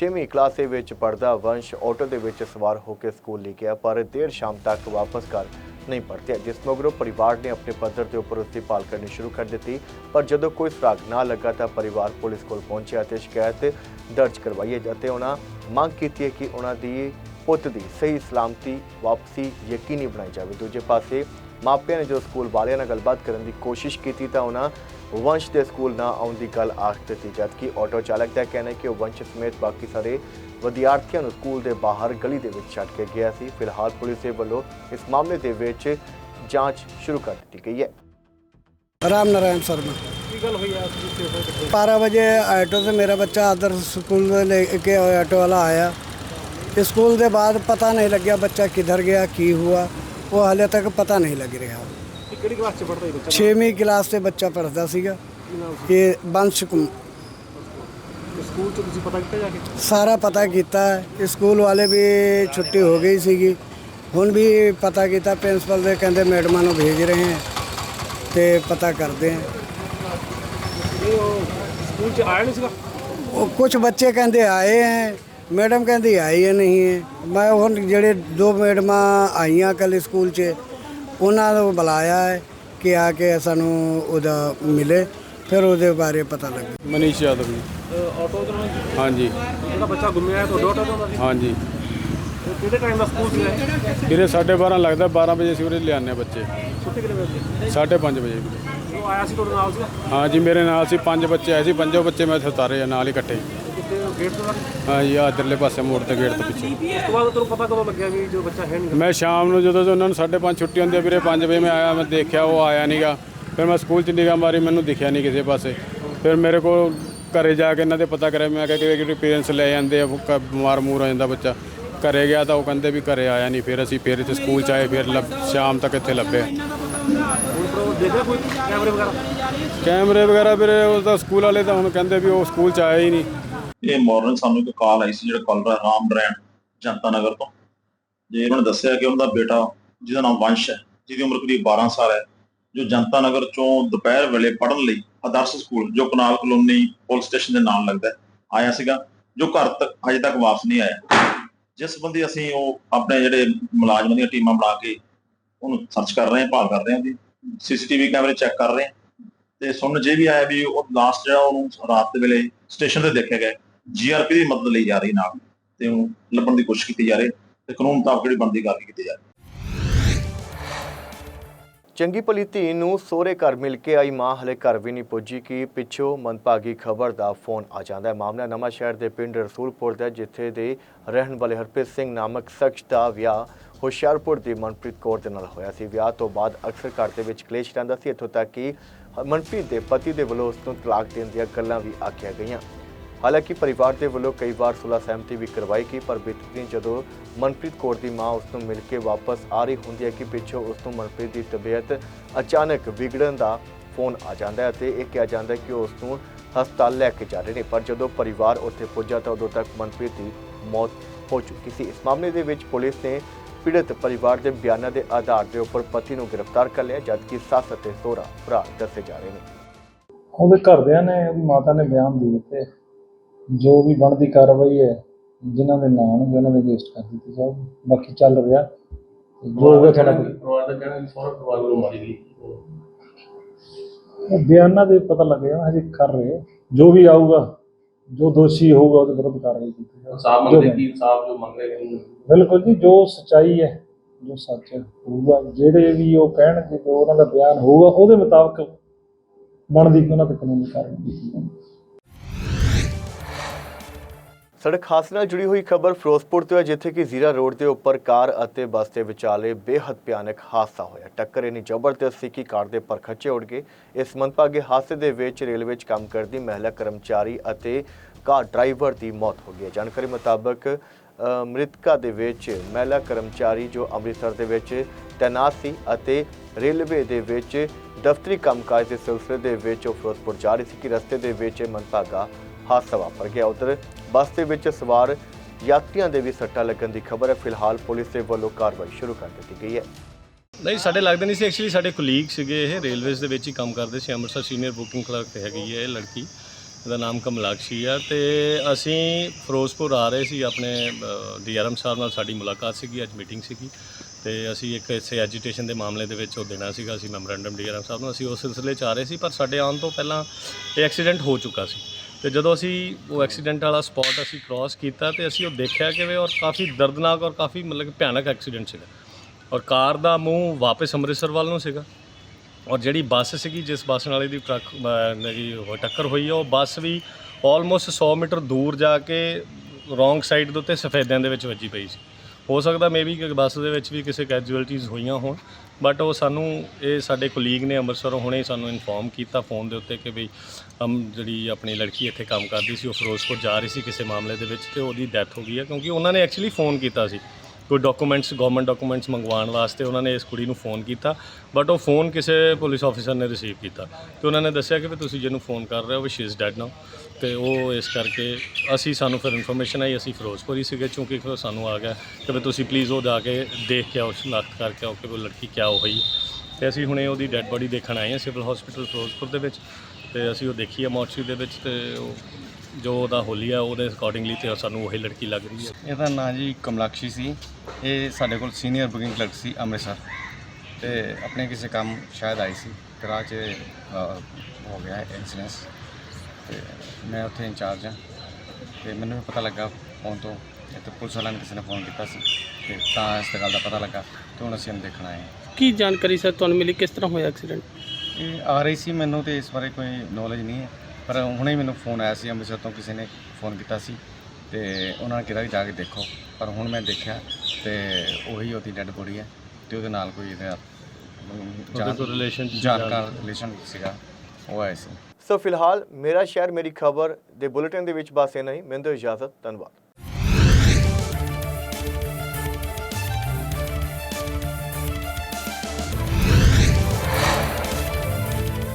6ਵੀਂ ਕਲਾਸ ਦੇ ਵਿੱਚ ਪੜ੍ਹਦਾ ਵੰਸ਼ ਆਟੋ ਦੇ ਵਿੱਚ ਸਵਾਰ ਹੋ ਕੇ ਸਕੂਲ ਲਈ ਗਿਆ, ਪਰ ਦੇਰ ਸ਼ਾਮ ਤੱਕ ਵਾਪਸ ਘਰ ਨਹੀਂ ਪਰਤਿਆ। ਜਿਸ ਮਗਰੋਂ ਪਰਿਵਾਰ ਨੇ ਆਪਣੇ ਪੱਧਰ ਤੇ ਉੱਪਰ ਉਸਦੀ ਭਾਲ ਕਰਨੀ ਸ਼ੁਰੂ ਕਰ ਦਿੱਤੀ, ਪਰ ਜਦੋਂ ਕੋਈ ਸੁਰਾਗ ਨਾ ਲੱਗਾ ਤਾਂ ਪਰਿਵਾਰ ਪੁਲਿਸ ਕੋਲ ਪਹੁੰਚਿਆ ਤੇ ਸ਼ਿਕਾਇਤ ਦਰਜ ਕਰਵਾਈ ਹੈ ਅਤੇ ਉਹਨਾਂ ਮੰਗ ਕੀਤੀ ਹੈ ਕਿ ਉਹਨਾਂ ਦੀ ਪੁੱਤ ਦੀ ਸਹੀ ਸਲਾਮਤੀ ਵਾਪਸੀ ਯਕੀਨੀ ਬਣਾਈ ਜਾਵੇ। ਦੂਜੇ ਪਾਸੇ ਮਾਪਿਆਂ ਨੇ ਜੋ ਸਕੂਲ ਵਾਲਿਆਂ ਨਾਲ ਗੱਲਬਾਤ ਕਰਨ ਦੀ ਕੋਸ਼ਿਸ਼ ਕੀਤੀ ਤਾਂ ਉਹਨਾਂ ਵੰਸ਼ ਦੇ ਸਕੂਲ ਨਾ ਆਉਣ ਦੀ ਗੱਲ ਆਖ ਦਿੱਤੀ ਜਦ ਕਿ ਆਟੋ ਚਾਲਕ ਦਾ ਕਹਿਣਾ ਹੈ ਕਿ ਉਹ ਵੰਸ਼ ਸਮੇਤ ਬਾਕੀ ਸਾਰੇ ਵਿਦਿਆਰਥੀਆਂ ਨੂੰ ਸਕੂਲ ਦੇ ਬਾਹਰ ਗਲੀ ਦੇ ਵਿੱਚ ਛੱਡ ਕੇ ਗਿਆ ਸੀ। ਫਿਲਹਾਲ ਪੁਲਿਸ ਦੇ ਵੱਲੋਂ ਇਸ ਮਾਮਲੇ ਦੇ ਵਿੱਚ ਜਾਂਚ ਸ਼ੁਰੂ ਕਰ ਦਿੱਤੀ ਗਈ ਹੈ। ਰਾਮ ਨਾਰਾਇਣ ਸ਼ਰਮਾ। ਕੀ ਗੱਲ ਹੋਈ ਆਪ ਜੀ 12 ਵਜੇ ਆਟੋ ਤੇ ਮੇਰਾ ਬੱਚਾ ਆਦਰ ਸਕੂਲ ਲੈ ਕੇ ਆਟੋ ਵਾਲਾ ਆਇਆ। ਸਕੂਲ ਦੇ ਬਾਅਦ ਪਤਾ ਨਹੀਂ ਲੱਗਿਆ ਬੱਚਾ ਕਿੱਧਰ ਗਿਆ ਕੀ ਹੋਇਆ। ਉਹ ਹਾਲੇ ਤੱਕ ਪਤਾ ਨਹੀਂ ਲੱਗ ਰਿਹਾ। ਇਹ ਕਿਹੜੀ ਕਲਾਸ ਚ ਪੜਦਾ ਇਹ ਬੱਚਾ? 6ਵੀਂ ਕਲਾਸ ਤੇ ਬੱਚਾ ਪੜ੍ਹਦਾ ਸੀਗਾ। ਇਹ ਬੰਸ਼ ਕੁਮ ਸਕੂਲ ਚ ਤੁਸੀਂ ਪਤਾ ਕੀਤਾ ਜਾ ਕੇ? ਸਾਰਾ ਪਤਾ ਕੀਤਾ। ਹੈ। ਸਕੂਲ ਵਾਲੇ ਵੀ ਛੁੱਟੀ ਹੋ ਗਈ ਸੀਗੀ। ਹੁਣ ਵੀ ਪਤਾ ਕੀਤਾ ਪ੍ਰਿੰਸੀਪਲ ਦੇ ਕਹਿੰਦੇ ਮੈਡਮਾਂ ਨੂੰ ਭੇਜ ਰਹੇ ਹੈ ਤੇ ਪਤਾ ਕਰਦੇ ਹੈ ਉਹ ਸਕੂਲ ਚ ਆਇਆ ਨਹੀਂ ਸੀਗਾ? ਉਹ ਕੁਝ ਬੱਚੇ ਕਹਿੰਦੇ ਆਏ ਹੈ ਮੈਡਮ ਕਹਿੰਦੀ ਆਈ ਹੈ ਨਹੀਂ ਹੈ। ਮੈਂ ਹੁਣ ਜਿਹੜੇ ਦੋ ਮੈਡਮਾਂ ਆਈਆਂ ਕੱਲ ਸਕੂਲ 'ਚ ਉਹਨਾਂ ਨੂੰ ਬੁਲਾਇਆ ਹੈ ਕਿ ਆ ਕੇ ਸਾਨੂੰ ਉਹਦਾ ਮਿਲੇ ਫਿਰ ਉਹਦੇ ਬਾਰੇ ਪਤਾ ਲੱਗੇ। ਮਨੀਸ਼ ਯਾਦਵ ਜੀ। ਆਟੋ ਚਲਾਉਣਾ ਹਾਂਜੀ। ਜਿਹੜਾ ਬੱਚਾ ਗੁੰਮਿਆ ਹੈ ਤੁਹਾਡਾ ਆਟੋ ਸੀ ਹਾਂਜੀ। ਕਿਹੜੇ ਟਾਈਮ ਦਾ ਸਕੂਲ ਸੀ ਵੀਰੇ 12:30 ਲੱਗਦਾ 12 ਵਜੇ ਅਸੀਂ ਉਰੇ ਲਿਆਉਂਦੇ ਹਾਂ ਬੱਚੇ। ਛੁੱਟੀ ਕਿੰਨੇ ਵਜੇ 5:30 ਵਜੇ। ਉਹ ਆਇਆ ਸੀ ਤੁਹਾਡੇ ਨਾਲ ਸੀਗਾ? ਹਾਂਜੀ ਮੇਰੇ ਨਾਲ ਸੀ ਪੰਜ ਬੱਚੇ ਆਏ ਸੀ ਪੰਜੋ ਬੱਚੇ ਮੈਂ ਇੱਥੇ ਉਤਾਰੇ ਆ ਨਾਲ ਹੀ ਇਕੱਠੇ। ਗੇਟ ਤੋਂ ਬਾਹਰ? ਹਾਂਜੀ ਆ ਇੱਧਰਲੇ ਪਾਸੇ ਮੋੜ ਤੇ ਗੇਟ ਤੋਂ ਪਿੱਛੇ। ਉਸ ਤੋਂ ਬਾਅਦ ਤੁਹਾਨੂੰ ਪਤਾ ਕਦੋਂ ਲੱਗਿਆ ਵੀ ਜੋ ਬੱਚਾ ਹੈ ਨਹੀਂ? ਮੈਂ ਸ਼ਾਮ ਨੂੰ ਜਦੋਂ ਉਹਨਾਂ ਨੂੰ 5:30 ਛੁੱਟੀ ਹੁੰਦੀ ਆ ਵੀਰੇ 5 ਵਜੇ ਮੈਂ ਆਇਆ ਮੈਂ ਦੇਖਿਆ ਉਹ ਆਇਆ ਨਹੀਂਗਾ ਫਿਰ ਮੈਂ ਸਕੂਲ 'ਚ ਨਿਗਾਹ ਮਾਰੀ ਮੈਨੂੰ ਦਿਖਿਆ ਨਹੀਂ ਕਿਸੇ ਪਾਸੇ। ਫਿਰ ਮੇਰੇ ਕੋਲ ਘਰੇ ਜਾ ਕੇ ਇਹਨਾਂ ਦੇ ਪਤਾ ਕਰਿਆ ਮੈਂ ਕਿਹਾ ਕਿ ਪੇਰੈਂਟਸ ਲੈ ਜਾਂਦੇ ਆ ਕ- ਬਿਮਾਰ ਮੂਰ ਹੋ ਜਾਂਦਾ ਬੱਚਾ। ਘਰੇ ਗਿਆ ਤਾਂ ਉਹ ਕਹਿੰਦੇ ਵੀ ਘਰੇ ਆਇਆ ਨਹੀਂ ਫਿਰ ਅਸੀਂ ਫਿਰ ਇੱਥੇ ਸਕੂਲ 'ਚ ਆਏ ਫਿਰ ਲੱਭ- ਸ਼ਾਮ ਤੱਕ ਇੱਥੇ ਲੱਭੇ ਹੁਣ ਪਰ ਉਹ ਦੇਖਿਆ ਕੋਈ ਕੈਮਰੇ ਵਗੈਰਾ? ਕੈਮਰੇ ਵਗੈਰਾ ਵੀਰੇ ਉਹ ਤਾਂ ਸਕੂਲ ਵਾਲੇ ਤਾਂ ਹੁਣ ਕਹਿੰਦੇ ਵੀ ਉਹ ਸਕੂਲ 'ਚ ਆਇਆ ਹੀ ਨਹੀਂ ਇਹ ਮਾਰਨਿੰਗ ਸਾਨੂੰ ਇੱਕ ਕਾਲ ਆਈ ਸੀ ਜਿਹੜਾ ਕਾਲਰ ਰਾਮ ਨਰਾਇਣ ਜਨਤਾ ਨਗਰ ਤੋਂ। ਜੇ ਇਹਨਾਂ ਨੇ ਦੱਸਿਆ ਕਿ ਉਹਨਾਂ ਦਾ ਬੇਟਾ, ਜਿਹਦਾ ਨਾਮ ਵੰਸ਼ ਹੈ, ਜਿਹਦੀ ਉਮਰ ਕਰੀਬ 12 ਸਾਲ ਹੈ, ਜੋ ਜਨਤਾ ਨਗਰ ਚੋਂ ਦੁਪਹਿਰ ਵੇਲੇ ਪੜਨ ਲਈ ਆਦਰਸ਼ ਸਕੂਲ, ਜੋ ਕਨਾਲ ਕਲੋਨੀ ਪੁਲਿਸ ਸਟੇਸ਼ਨ ਦੇ ਨਾਲ ਲੱਗਦਾ ਆਇਆ ਸੀਗਾ, ਜੋ ਘਰ ਤੱਕ ਅਜੇ ਤੱਕ ਵਾਪਸ ਨਹੀਂ ਆਇਆ। ਜਿਸ ਸੰਬੰਧੀ ਅਸੀਂ ਉਹ ਆਪਣੇ ਜਿਹੜੇ ਮੁਲਾਜ਼ਮਾਂ ਦੀਆਂ ਟੀਮਾਂ ਬਣਾ ਕੇ ਉਹਨੂੰ ਸਰਚ ਕਰ ਰਹੇ ਹਾਂ, ਭਾਲ ਕਰ ਰਹੇ ਹਾਂ ਜੀ ਸੀਸੀਟੀਵੀ ਕੈਮਰੇ ਚੈੱਕ ਕਰ ਰਹੇ ਹਾਂ। ਤੇ ਸੁਣਨ ਜੇ ਵੀ ਆਇਆ ਵੀ ਉਹ ਲਾਸਟ ਜਿਹੜਾ ਉਹਨੂੰ ਰਾਤ ਦੇ ਵੇਲੇ ਸਟੇਸ਼ਨ ਤੇ ਦੇਖਿਆ ਗਿਆ ਜੀਆਰਪੀ ਦੀ ਮਦਦ ਲਈ ਜਾ ਰਹੀ ਨਾਲ ਤੇ ਉਹਨੂੰ ਲੱਭਣ ਦੀ ਕੋਸ਼ਿਸ਼ ਕੀਤੀ ਜਾ ਰਹੀ ਤੇ ਕਾਨੂੰਨ ਮੁਤਾਬਕ ਜਿਹੜੀ ਬਣਦੀ ਕਾਰਵਾਈ ਕੀਤੀ ਜਾ ਰਹੀ ਚੰਗੀ ਭਲੀ ਧੀ ਨੂੰ ਸਹੁਰੇ ਘਰ ਮਿਲ ਕੇ ਆਈ ਮਾਂ, ਹਲੇ ਘਰ ਵੀ ਨਹੀਂ ਪੁੱਜੀ ਕਿ ਪਿੱਛੋਂ ਮੰਦਭਾਗੀ ਖਬਰ ਦਾ ਫੋਨ ਆ ਜਾਂਦਾ ਹੈ। ਮਾਮਲਾ ਨਵਾਂ ਸ਼ਹਿਰ ਦੇ ਪਿੰਡ ਰਸੂਲਪੁਰ ਦਾ ਜਿੱਥੇ ਦੇ ਰਹਿਣ ਵਾਲੇ ਹਰਪ੍ਰੀਤ ਸਿੰਘ ਨਾਮਕ ਸ਼ਖਸ ਦਾ ਵਿਆਹ ਹੁਸ਼ਿਆਰਪੁਰ ਦੀ ਮਨਪ੍ਰੀਤ ਕੌਰ ਦੇ ਨਾਲ ਹੋਇਆ ਸੀ। ਵਿਆਹ ਤੋਂ ਬਾਅਦ ਅਕਸਰ ਘਰ ਦੇ ਵਿੱਚ ਕਲੇਸ਼ ਰਹਿੰਦਾ ਸੀ। ਇੱਥੋਂ ਤੱਕ ਕਿ ਮਨਪ੍ਰੀਤ ਦੇ ਪਤੀ ਦੇ ਵੱਲੋਂ ਉਸ ਨੂੰ ਤਲਾਕ ਦੇਣ ਦੀਆਂ ਗੱਲਾਂ ਵੀ ਆਖੀਆਂ ਗਈਆਂ। ਹਾਲਾਂਕਿ ਪਰਿਵਾਰ ਦੇ ਵੱਲੋਂ ਕਈ ਵਾਰ ਸੁਲਾ ਸਹਿਮਤੀ ਵੀ ਕਰਵਾਈ ਗਈ, ਪਰ ਬੀਤੇ ਦਿਨ ਜਦੋਂ ਮਨਪ੍ਰੀਤ ਕੌਰ ਦੀ ਮਾਂ ਉਸ ਨੂੰ ਮਿਲ ਕੇ ਵਾਪਸ ਆ ਰਹੀ ਹੁੰਦੀ ਹੈ ਕਿ ਪਿੱਛੋਂ ਉਸ ਨੂੰ ਮਨਪ੍ਰੀਤ ਦੀ ਤਬੀਅਤ ਅਚਾਨਕ ਵਿਗੜਨ ਦਾ ਫੋਨ ਆ ਜਾਂਦਾ ਹੈ ਅਤੇ ਇਹ ਕਿਹਾ ਜਾਂਦਾ ਹੈ ਕਿ ਉਸ ਨੂੰ ਹਸਪਤਾਲ ਲੈ ਕੇ ਜਾ ਰਹੇ ਨੇ। ਪਰ ਜਦੋਂ ਪਰਿਵਾਰ ਉੱਥੇ ਪੁੱਜਾ ਤਾਂ ਉਦੋਂ ਤੱਕ ਮਨਪ੍ਰੀਤ ਦੀ ਮੌਤ ਹੋ ਚੁੱਕੀ ਸੀ। ਇਸ ਮਾਮਲੇ ਦੇ ਵਿੱਚ ਪੁਲਿਸ ਨੇ ਪੀੜਤ ਪਰਿਵਾਰ ਦੇ ਬਿਆਨਾਂ ਦੇ ਆਧਾਰ ਦੇ ਉੱਪਰ ਪਤੀ ਨੂੰ ਗ੍ਰਿਫਤਾਰ ਕਰ ਲਿਆ, ਜਦਕਿ ਸੱਸ ਅਤੇ ਸਹੁਰਾ ਭਰਾ ਦੱਸੇ ਜਾ ਰਹੇ ਨੇ। ਉਹਦੇ ਘਰਦਿਆਂ ਨੇ, ਉਹਦੀ ਮਾਤਾ ਨੇ ਬਿਆਨ ਦੇ ਦਿੱਤੇ। ਜੋ ਵੀ ਬਣਦੀ ਕਾਰਵਾਈ ਹੈ ਜਿਨ੍ਹਾਂ ਦੇ ਨਾਮ ਨੇ ਉਹਨਾਂ ਨੇ ਰਜਿਸਟਰ ਕਰ ਦਿੱਤੀ ਜਾਊਗੀ ਬਾਕੀ ਚੱਲ ਰਿਹਾ। ਤੇ ਜੋ ਹੋਵੇ ਤੁਹਾਡਾ ਪਰਿਵਾਰ ਦਾ ਕਹਿਣਾ ਕਿ ਸਹੁਰਾ ਪਰਿਵਾਰ ਵੱਲੋਂ ਮਾਰੀ ਗਈ। ਉਹ ਬਿਆਨਾਂ ਦੇ ਪਤਾ ਲੱਗੇਗਾ ਹਜੇ ਕਰ ਰਹੇ ਜੋ ਵੀ ਆਊਗਾ ਜੋ ਦੋਸ਼ੀ ਹੋਊਗਾ ਉਹਦੇ ਵਿਰੁੱਧ ਕਾਰਵਾਈ ਕੀਤੀ ਜਾਊਗੀ ਇਨਸਾਫ ਮੰਗਦੇ ਕੀ ਇਨਸਾਫ ਜੋ ਮੰਗ ਰਹੇ ਨੇ? ਬਿਲਕੁਲ ਜੀ ਜੋ ਸਚਾਈ ਹੈ ਜੋ ਸੱਚ ਹੋਊਗਾ ਜਿਹੜੇ ਵੀ ਉਹ ਕਹਿਣਗੇ ਜੋ ਉਹਨਾਂ ਦਾ ਬਿਆਨ ਹੋਊਗਾ ਉਹਦੇ ਮੁਤਾਬਕ ਬਣਦੀ ਉਹਨਾਂ ਤੇ ਕਾਨੂੰਨੀ ਕਾਰਵਾਈ ਕੀਤੀ ਜਾਊਗੀ। ਸੜਕ ਹਾਦਸੇ ਨਾਲ ਜੁੜੀ ਹੋਈ ਖਬਰ ਫਿਰੋਜ਼ਪੁਰ ਤੋਂ ਹੈ, ਜਿੱਥੇ ਕਿ ਜ਼ੀਰਾ ਰੋਡ ਦੇ ਉੱਪਰ ਕਾਰ ਅਤੇ ਬੱਸ ਦੇ ਵਿਚਾਲੇ ਬੇਹੱਦ ਭਿਆਨਕ ਹਾਦਸਾ ਹੋਇਆ। ਟੱਕਰ ਇੰਨੀ ਜ਼ਬਰਦਸਤ ਸੀ ਕਿ ਕਾਰ ਦੇ ਪਰਖੱਚੇ ਉੱਡ ਗਏ ਇਸ ਮੰਦਭਾਗੇ ਹਾਦਸੇ ਦੇ ਵਿੱਚ ਰੇਲਵੇ 'ਚ ਕੰਮ ਕਰਦੀ ਮਹਿਲਾ ਕਰਮਚਾਰੀ ਅਤੇ ਕਾਰ ਡਰਾਈਵਰ ਦੀ ਮੌਤ ਹੋ ਗਈ ਹੈ। ਜਾਣਕਾਰੀ ਮੁਤਾਬਕ ਮ੍ਰਿਤਕਾ ਦੇ ਵਿੱਚ ਮਹਿਲਾ ਕਰਮਚਾਰੀ ਜੋ ਅੰਮ੍ਰਿਤਸਰ ਦੇ ਵਿੱਚ ਤੈਨਾਤ ਸੀ ਅਤੇ ਰੇਲਵੇ ਦੇ ਵਿੱਚ ਦਫ਼ਤਰੀ ਕੰਮਕਾਜ ਦੇ ਸਿਲਸਿਲੇ ਦੇ ਵਿੱਚ ਉਹ ਫਿਰੋਜ਼ਪੁਰ ਜਾ ਰਹੀ ਸੀ ਕਿ ਰਸਤੇ ਦੇ ਵਿੱਚ ਇਹ ਮੰਦਭਾਗਾ ਹਾਦਸਾ ਵਾਪਰ ਗਿਆ। ਉਧਰ ਬੱਸ ਦੇ ਵਿੱਚ ਸਵਾਰ ਯਾਤਰੀਆਂ ਦੇ ਵੀ ਸੱਟਾਂ ਲੱਗਣ ਦੀ ਖਬਰ ਹੈ। ਫਿਲਹਾਲ ਪੁਲਿਸ ਦੇ ਵੱਲੋਂ ਕਾਰਵਾਈ ਸ਼ੁਰੂ ਕਰ ਦਿੱਤੀ ਗਈ ਹੈ। ਨਹੀਂ, ਸਾਡੇ ਲੱਗਦੇ ਨਹੀਂ ਸੀ। ਐਕਚੁਅਲੀ ਸਾਡੇ ਕੁਲੀਗ ਸੀਗੇ ਇਹ। ਰੇਲਵੇਜ਼ ਦੇ ਵਿੱਚ ਹੀ ਕੰਮ ਕਰਦੇ ਸੀ। ਅੰਮ੍ਰਿਤਸਰ ਸੀਨੀਅਰ ਬੁਕਿੰਗ ਕਲਰਕ ਹੈਗੀ ਹੈ ਇਹ ਲੜਕੀ। ਇਹਦਾ ਨਾਮ ਕਮਲਾਕਸ਼ੀ ਆ। ਤੇ ਅਸੀਂ ਫਿਰੋਜ਼ਪੁਰ ਆ ਰਹੇ ਸੀ। ਆਪਣੇ ਡੀਆਰਐਮ ਸਾਹਿਬ ਨਾਲ ਸਾਡੀ ਮੁਲਾਕਾਤ ਸੀਗੀ। ਅੱਜ ਮੀਟਿੰਗ ਸੀਗੀ। ਤੇ ਅਸੀਂ ਇੱਕ ਇਸੇ ਐਜੀਟੇਸ਼ਨ ਦੇ ਮਾਮਲੇ ਦੇ ਵਿੱਚ ਉਹ ਦੇਣਾ ਸੀਗਾ। ਅਸੀਂ ਮੈਮੋਰੈਂਡਮ ਡੀਆਰਐਮ ਸਾਹਿਬ ਨੂੰ ਅਸੀਂ ਉਸ ਸਿਲਸਿਲੇ 'ਚ ਆ ਰਹੇ ਸੀ। ਪਰ ਸਾਡੇ ਆਉਣ ਤੋਂ ਪਹਿਲਾਂ ਇਹ ਐਕਸੀਡੈਂਟ ਹੋ ਚੁੱਕਾ ਸੀ। ਤੇ ਜਦੋਂ ਅਸੀਂ ਉਹ ਐਕਸੀਡੈਂਟ ਵਾਲਾ ਸਪੌਟ ਅਸੀਂ ਕ੍ਰਾਸ ਕੀਤਾ ਤੇ ਅਸੀਂ ਉਹ ਦੇਖਿਆ ਕਿ ਵੀ ਔਰ ਕਾਫੀ ਦਰਦਨਾਕ ਔਰ ਕਾਫੀ ਮਤਲਬ ਕਿ ਭਿਆਨਕ ਐਕਸੀਡੈਂਟ ਸੀਗਾ। ਔਰ ਕਾਰ ਦਾ ਮੂੰਹ ਵਾਪਸ ਅੰਮ੍ਰਿਤਸਰ ਵੱਲ ਨੂੰ ਸੀਗਾ। ਔਰ ਜਿਹੜੀ ਬੱਸ ਸੀਗੀ ਜਿਸ ਬੱਸ ਨਾਲ ਦੀ ਟਰੱਕ ਅਹ, ਜਿਹੜੀ ਟੱਕਰ ਹੋਈ ਹੈ ਉਹ ਬੱਸ ਵੀ ਆਲਮੋਸਟ 100 ਮੀਟਰ ਦੂਰ ਜਾ ਕੇ ਰੋਂਗ ਸਾਈਡ ਦੇ ਉੱਤੇ ਸਫੈਦਿਆਂ ਦੇ ਵਿੱਚ ਵੱਜੀ ਪਈ ਸੀ। ਹੋ ਸਕਦਾ ਮੇਬੀ ਕਿ ਬੱਸ ਦੇ ਵਿੱਚ ਵੀ ਕਿਸੇ ਕੈਜੂਅਲਟੀਜ਼ ਹੋਈਆਂ ਹੋਣ। ਬਟ ਉਹ ਸਾਨੂੰ, ਇਹ ਸਾਡੇ ਕੁਲੀਗ ਨੇ ਅੰਮ੍ਰਿਤਸਰੋਂ ਹੁਣੇ ਸਾਨੂੰ ਇਨਫੋਰਮ ਕੀਤਾ ਫੋਨ ਦੇ ਉੱਤੇ ਕਿ ਵੀ ਅਮ ਜਿਹੜੀ ਆਪਣੀ ਲੜਕੀ ਇੱਥੇ ਕੰਮ ਕਰਦੀ ਸੀ, ਉਹ ਫਿਰੋਜ਼ਪੁਰ ਜਾ ਰਹੀ ਸੀ ਕਿਸੇ ਮਾਮਲੇ ਦੇ ਵਿੱਚ ਤੇ ਉਹਦੀ ਡੈਥ ਹੋ ਗਈ ਹੈ, ਕਿਉਂਕਿ ਉਹਨਾਂ ਨੇ ਐਕਚੁਅਲੀ ਫੋਨ ਕੀਤਾ ਸੀ। ਕੋਈ ਡਾਕੂਮੈਂਟਸ ਗਵਰਨਮੈਂਟ ਡਾਕੂਮੈਂਟਸ ਮੰਗਵਾਉਣ ਵਾਸਤੇ ਉਹਨਾਂ ਨੇ ਇਸ ਕੁੜੀ ਨੂੰ ਫੋਨ ਕੀਤਾ ਬਟ ਉਹ ਫੋਨ ਕਿਸੇ ਪੁਲਿਸ ਆਫੀਸਰ ਨੇ ਰਿਸੀਵ ਕੀਤਾ। ਤੇ ਉਹਨਾਂ ਨੇ ਦੱਸਿਆ ਕਿ ਵੀ ਤੁਸੀਂ ਜਿਹਨੂੰ ਫੋਨ ਕਰ ਰਹੇ ਹੋ, ਵੀ ਸ਼ੀ ਇਜ਼ ਡੈਡ ਨਾਓ ਤੇ ਉਹ ਇਸ ਕਰਕੇ ਅਸੀਂ, ਸਾਨੂੰ ਫਿਰ ਇਨਫੋਰਮੇਸ਼ਨ ਆਈ, ਅਸੀਂ ਫਿਰੋਜ਼ਪੁਰ ਹੀ ਸੀਗੇ, ਕਿਉਂਕਿ ਫਿਰ ਸਾਨੂੰ ਆ ਗਿਆ ਕਿ ਵੀ ਤੁਸੀਂ ਪਲੀਜ਼ ਉਹ ਜਾ ਕੇ ਦੇਖ ਕੇ ਆਓ, ਸ਼ਨਾਖਤ ਕਰਕੇ ਆਓ ਕਿ ਉਹ ਲੜਕੀ ਕਿਆ ਹੋਈ। ਤੇ ਅਸੀਂ ਹੁਣੇ ਉਹਦੀ ਡੈੱਡ ਬੋਡੀ ਦੇਖਣ ਆਏ ਹਾਂ ਸਿਵਲ ਹਸਪੀਟਲ ਫਿਰੋਜ਼ਪੁਰ ਦੇ ਵਿੱਚ। ਤੇ ਅਸੀਂ ਉਹ ਦੇਖੀ ਹੈ ਮੋਰਚਰੀ ਦੇ ਵਿੱਚ ਤੇ ਉਹ ਜੋ ਉਹਦਾ ਹੋਲੀ ਆ ਉਹਦੇ ਅਕੋਰਡਿੰਗਲੀ ਤੇ ਸਾਨੂੰ ਉਹੀ ਲੜਕੀ ਲੱਗ ਰਹੀ ਹੈ ਇਹਦਾ ਨਾਂ ਜੀ ਕਮਲਾਕਸ਼ੀ ਸੀ। ਇਹ ਸਾਡੇ ਕੋਲ ਸੀਨੀਅਰ ਬੁਕਿੰਗ ਕਲਰਕ ਸੀ ਅੰਮ੍ਰਿਤਸਰ। ਤੇ ਆਪਣੇ ਕਿਸੇ ਕੰਮ ਸ਼ਾਇਦ ਆਈ ਸੀ ਕਰਾ 'ਚ ਹੋ ਗਿਆ ਇਨਸੀਡੈਂਸ ਤੇ ਮੈਂ ਉੱਥੇ ਇੰਚਾਰਜ ਹਾਂ। ਤੇ ਮੈਨੂੰ ਵੀ ਪਤਾ ਲੱਗਾ ਫੋਨ ਤੋਂ। ਤੇ ਪੁਲਿਸ ਵਾਲਿਆਂ ਨੇ ਕਿਸੇ ਨੇ ਫੋਨ ਕੀਤਾ ਸੀ। ਤੇ ਤਾਂ ਇਸ ਗੱਲ ਦਾ ਪਤਾ ਲੱਗਾ ਤੇ ਹੁਣ ਅਸੀਂ ਇਹਨੂੰ ਦੇਖਣ ਆਏ ਹਾਂ। ਕੀ ਜਾਣਕਾਰੀ ਸਰ ਤੁਹਾਨੂੰ ਮਿਲੀ? ਕਿਸ ਤਰ੍ਹਾਂ ਹੋਇਆ ਐਕਸੀਡੈਂਟ ਇਹ ਆ ਰਹੀ ਸੀ ਮੈਨੂੰ ਤੇ ਇਸ ਬਾਰੇ ਕੋਈ ਨੌਲੇਜ ਨਹੀਂ ਹੈ। ਪਰ ਹੁਣੇ ਹੀ ਮੈਨੂੰ ਫੋਨ ਆਇਆ ਸੀ ਅੰਮ੍ਰਿਤਸਰ ਤੋਂ ਕਿਸੇ ਨੇ ਫੋਨ ਕੀਤਾ ਸੀ ਤੇ ਉਹਨਾਂ ਨੇ ਕਿਹਾ ਕਿ ਜਾ ਕੇ ਦੇਖੋ। ਪਰ ਹੁਣ ਮੈਂ ਦੇਖਿਆ ਤੇ ਉਹੀ ਉਹਦੀ ਡੈੱਡ ਬੋਡੀ ਹੈ ਤੇ ਉਹਦੇ ਨਾਲ ਕੋਈ ਇਹਦਾ ਕੋਈ ਸੀ ਜਾਣਕਾਰ ਰਿਲੇਸ਼ਨ ਸੀਗਾ ਉਹ ਆਏ ਸੀ। ਸੋ ਫਿਲਹਾਲ ਮੇਰਾ ਸ਼ਹਿਰ ਮੇਰੀ ਖਬਰ ਦੇ ਬੁਲੇਟਿਨ ਦੇ ਵਿੱਚ ਬਸ ਇੰਨਾ ਹੀ। ਮੈਨੂੰ ਇਜਾਜ਼ਤ ਧੰਨਵਾਦ।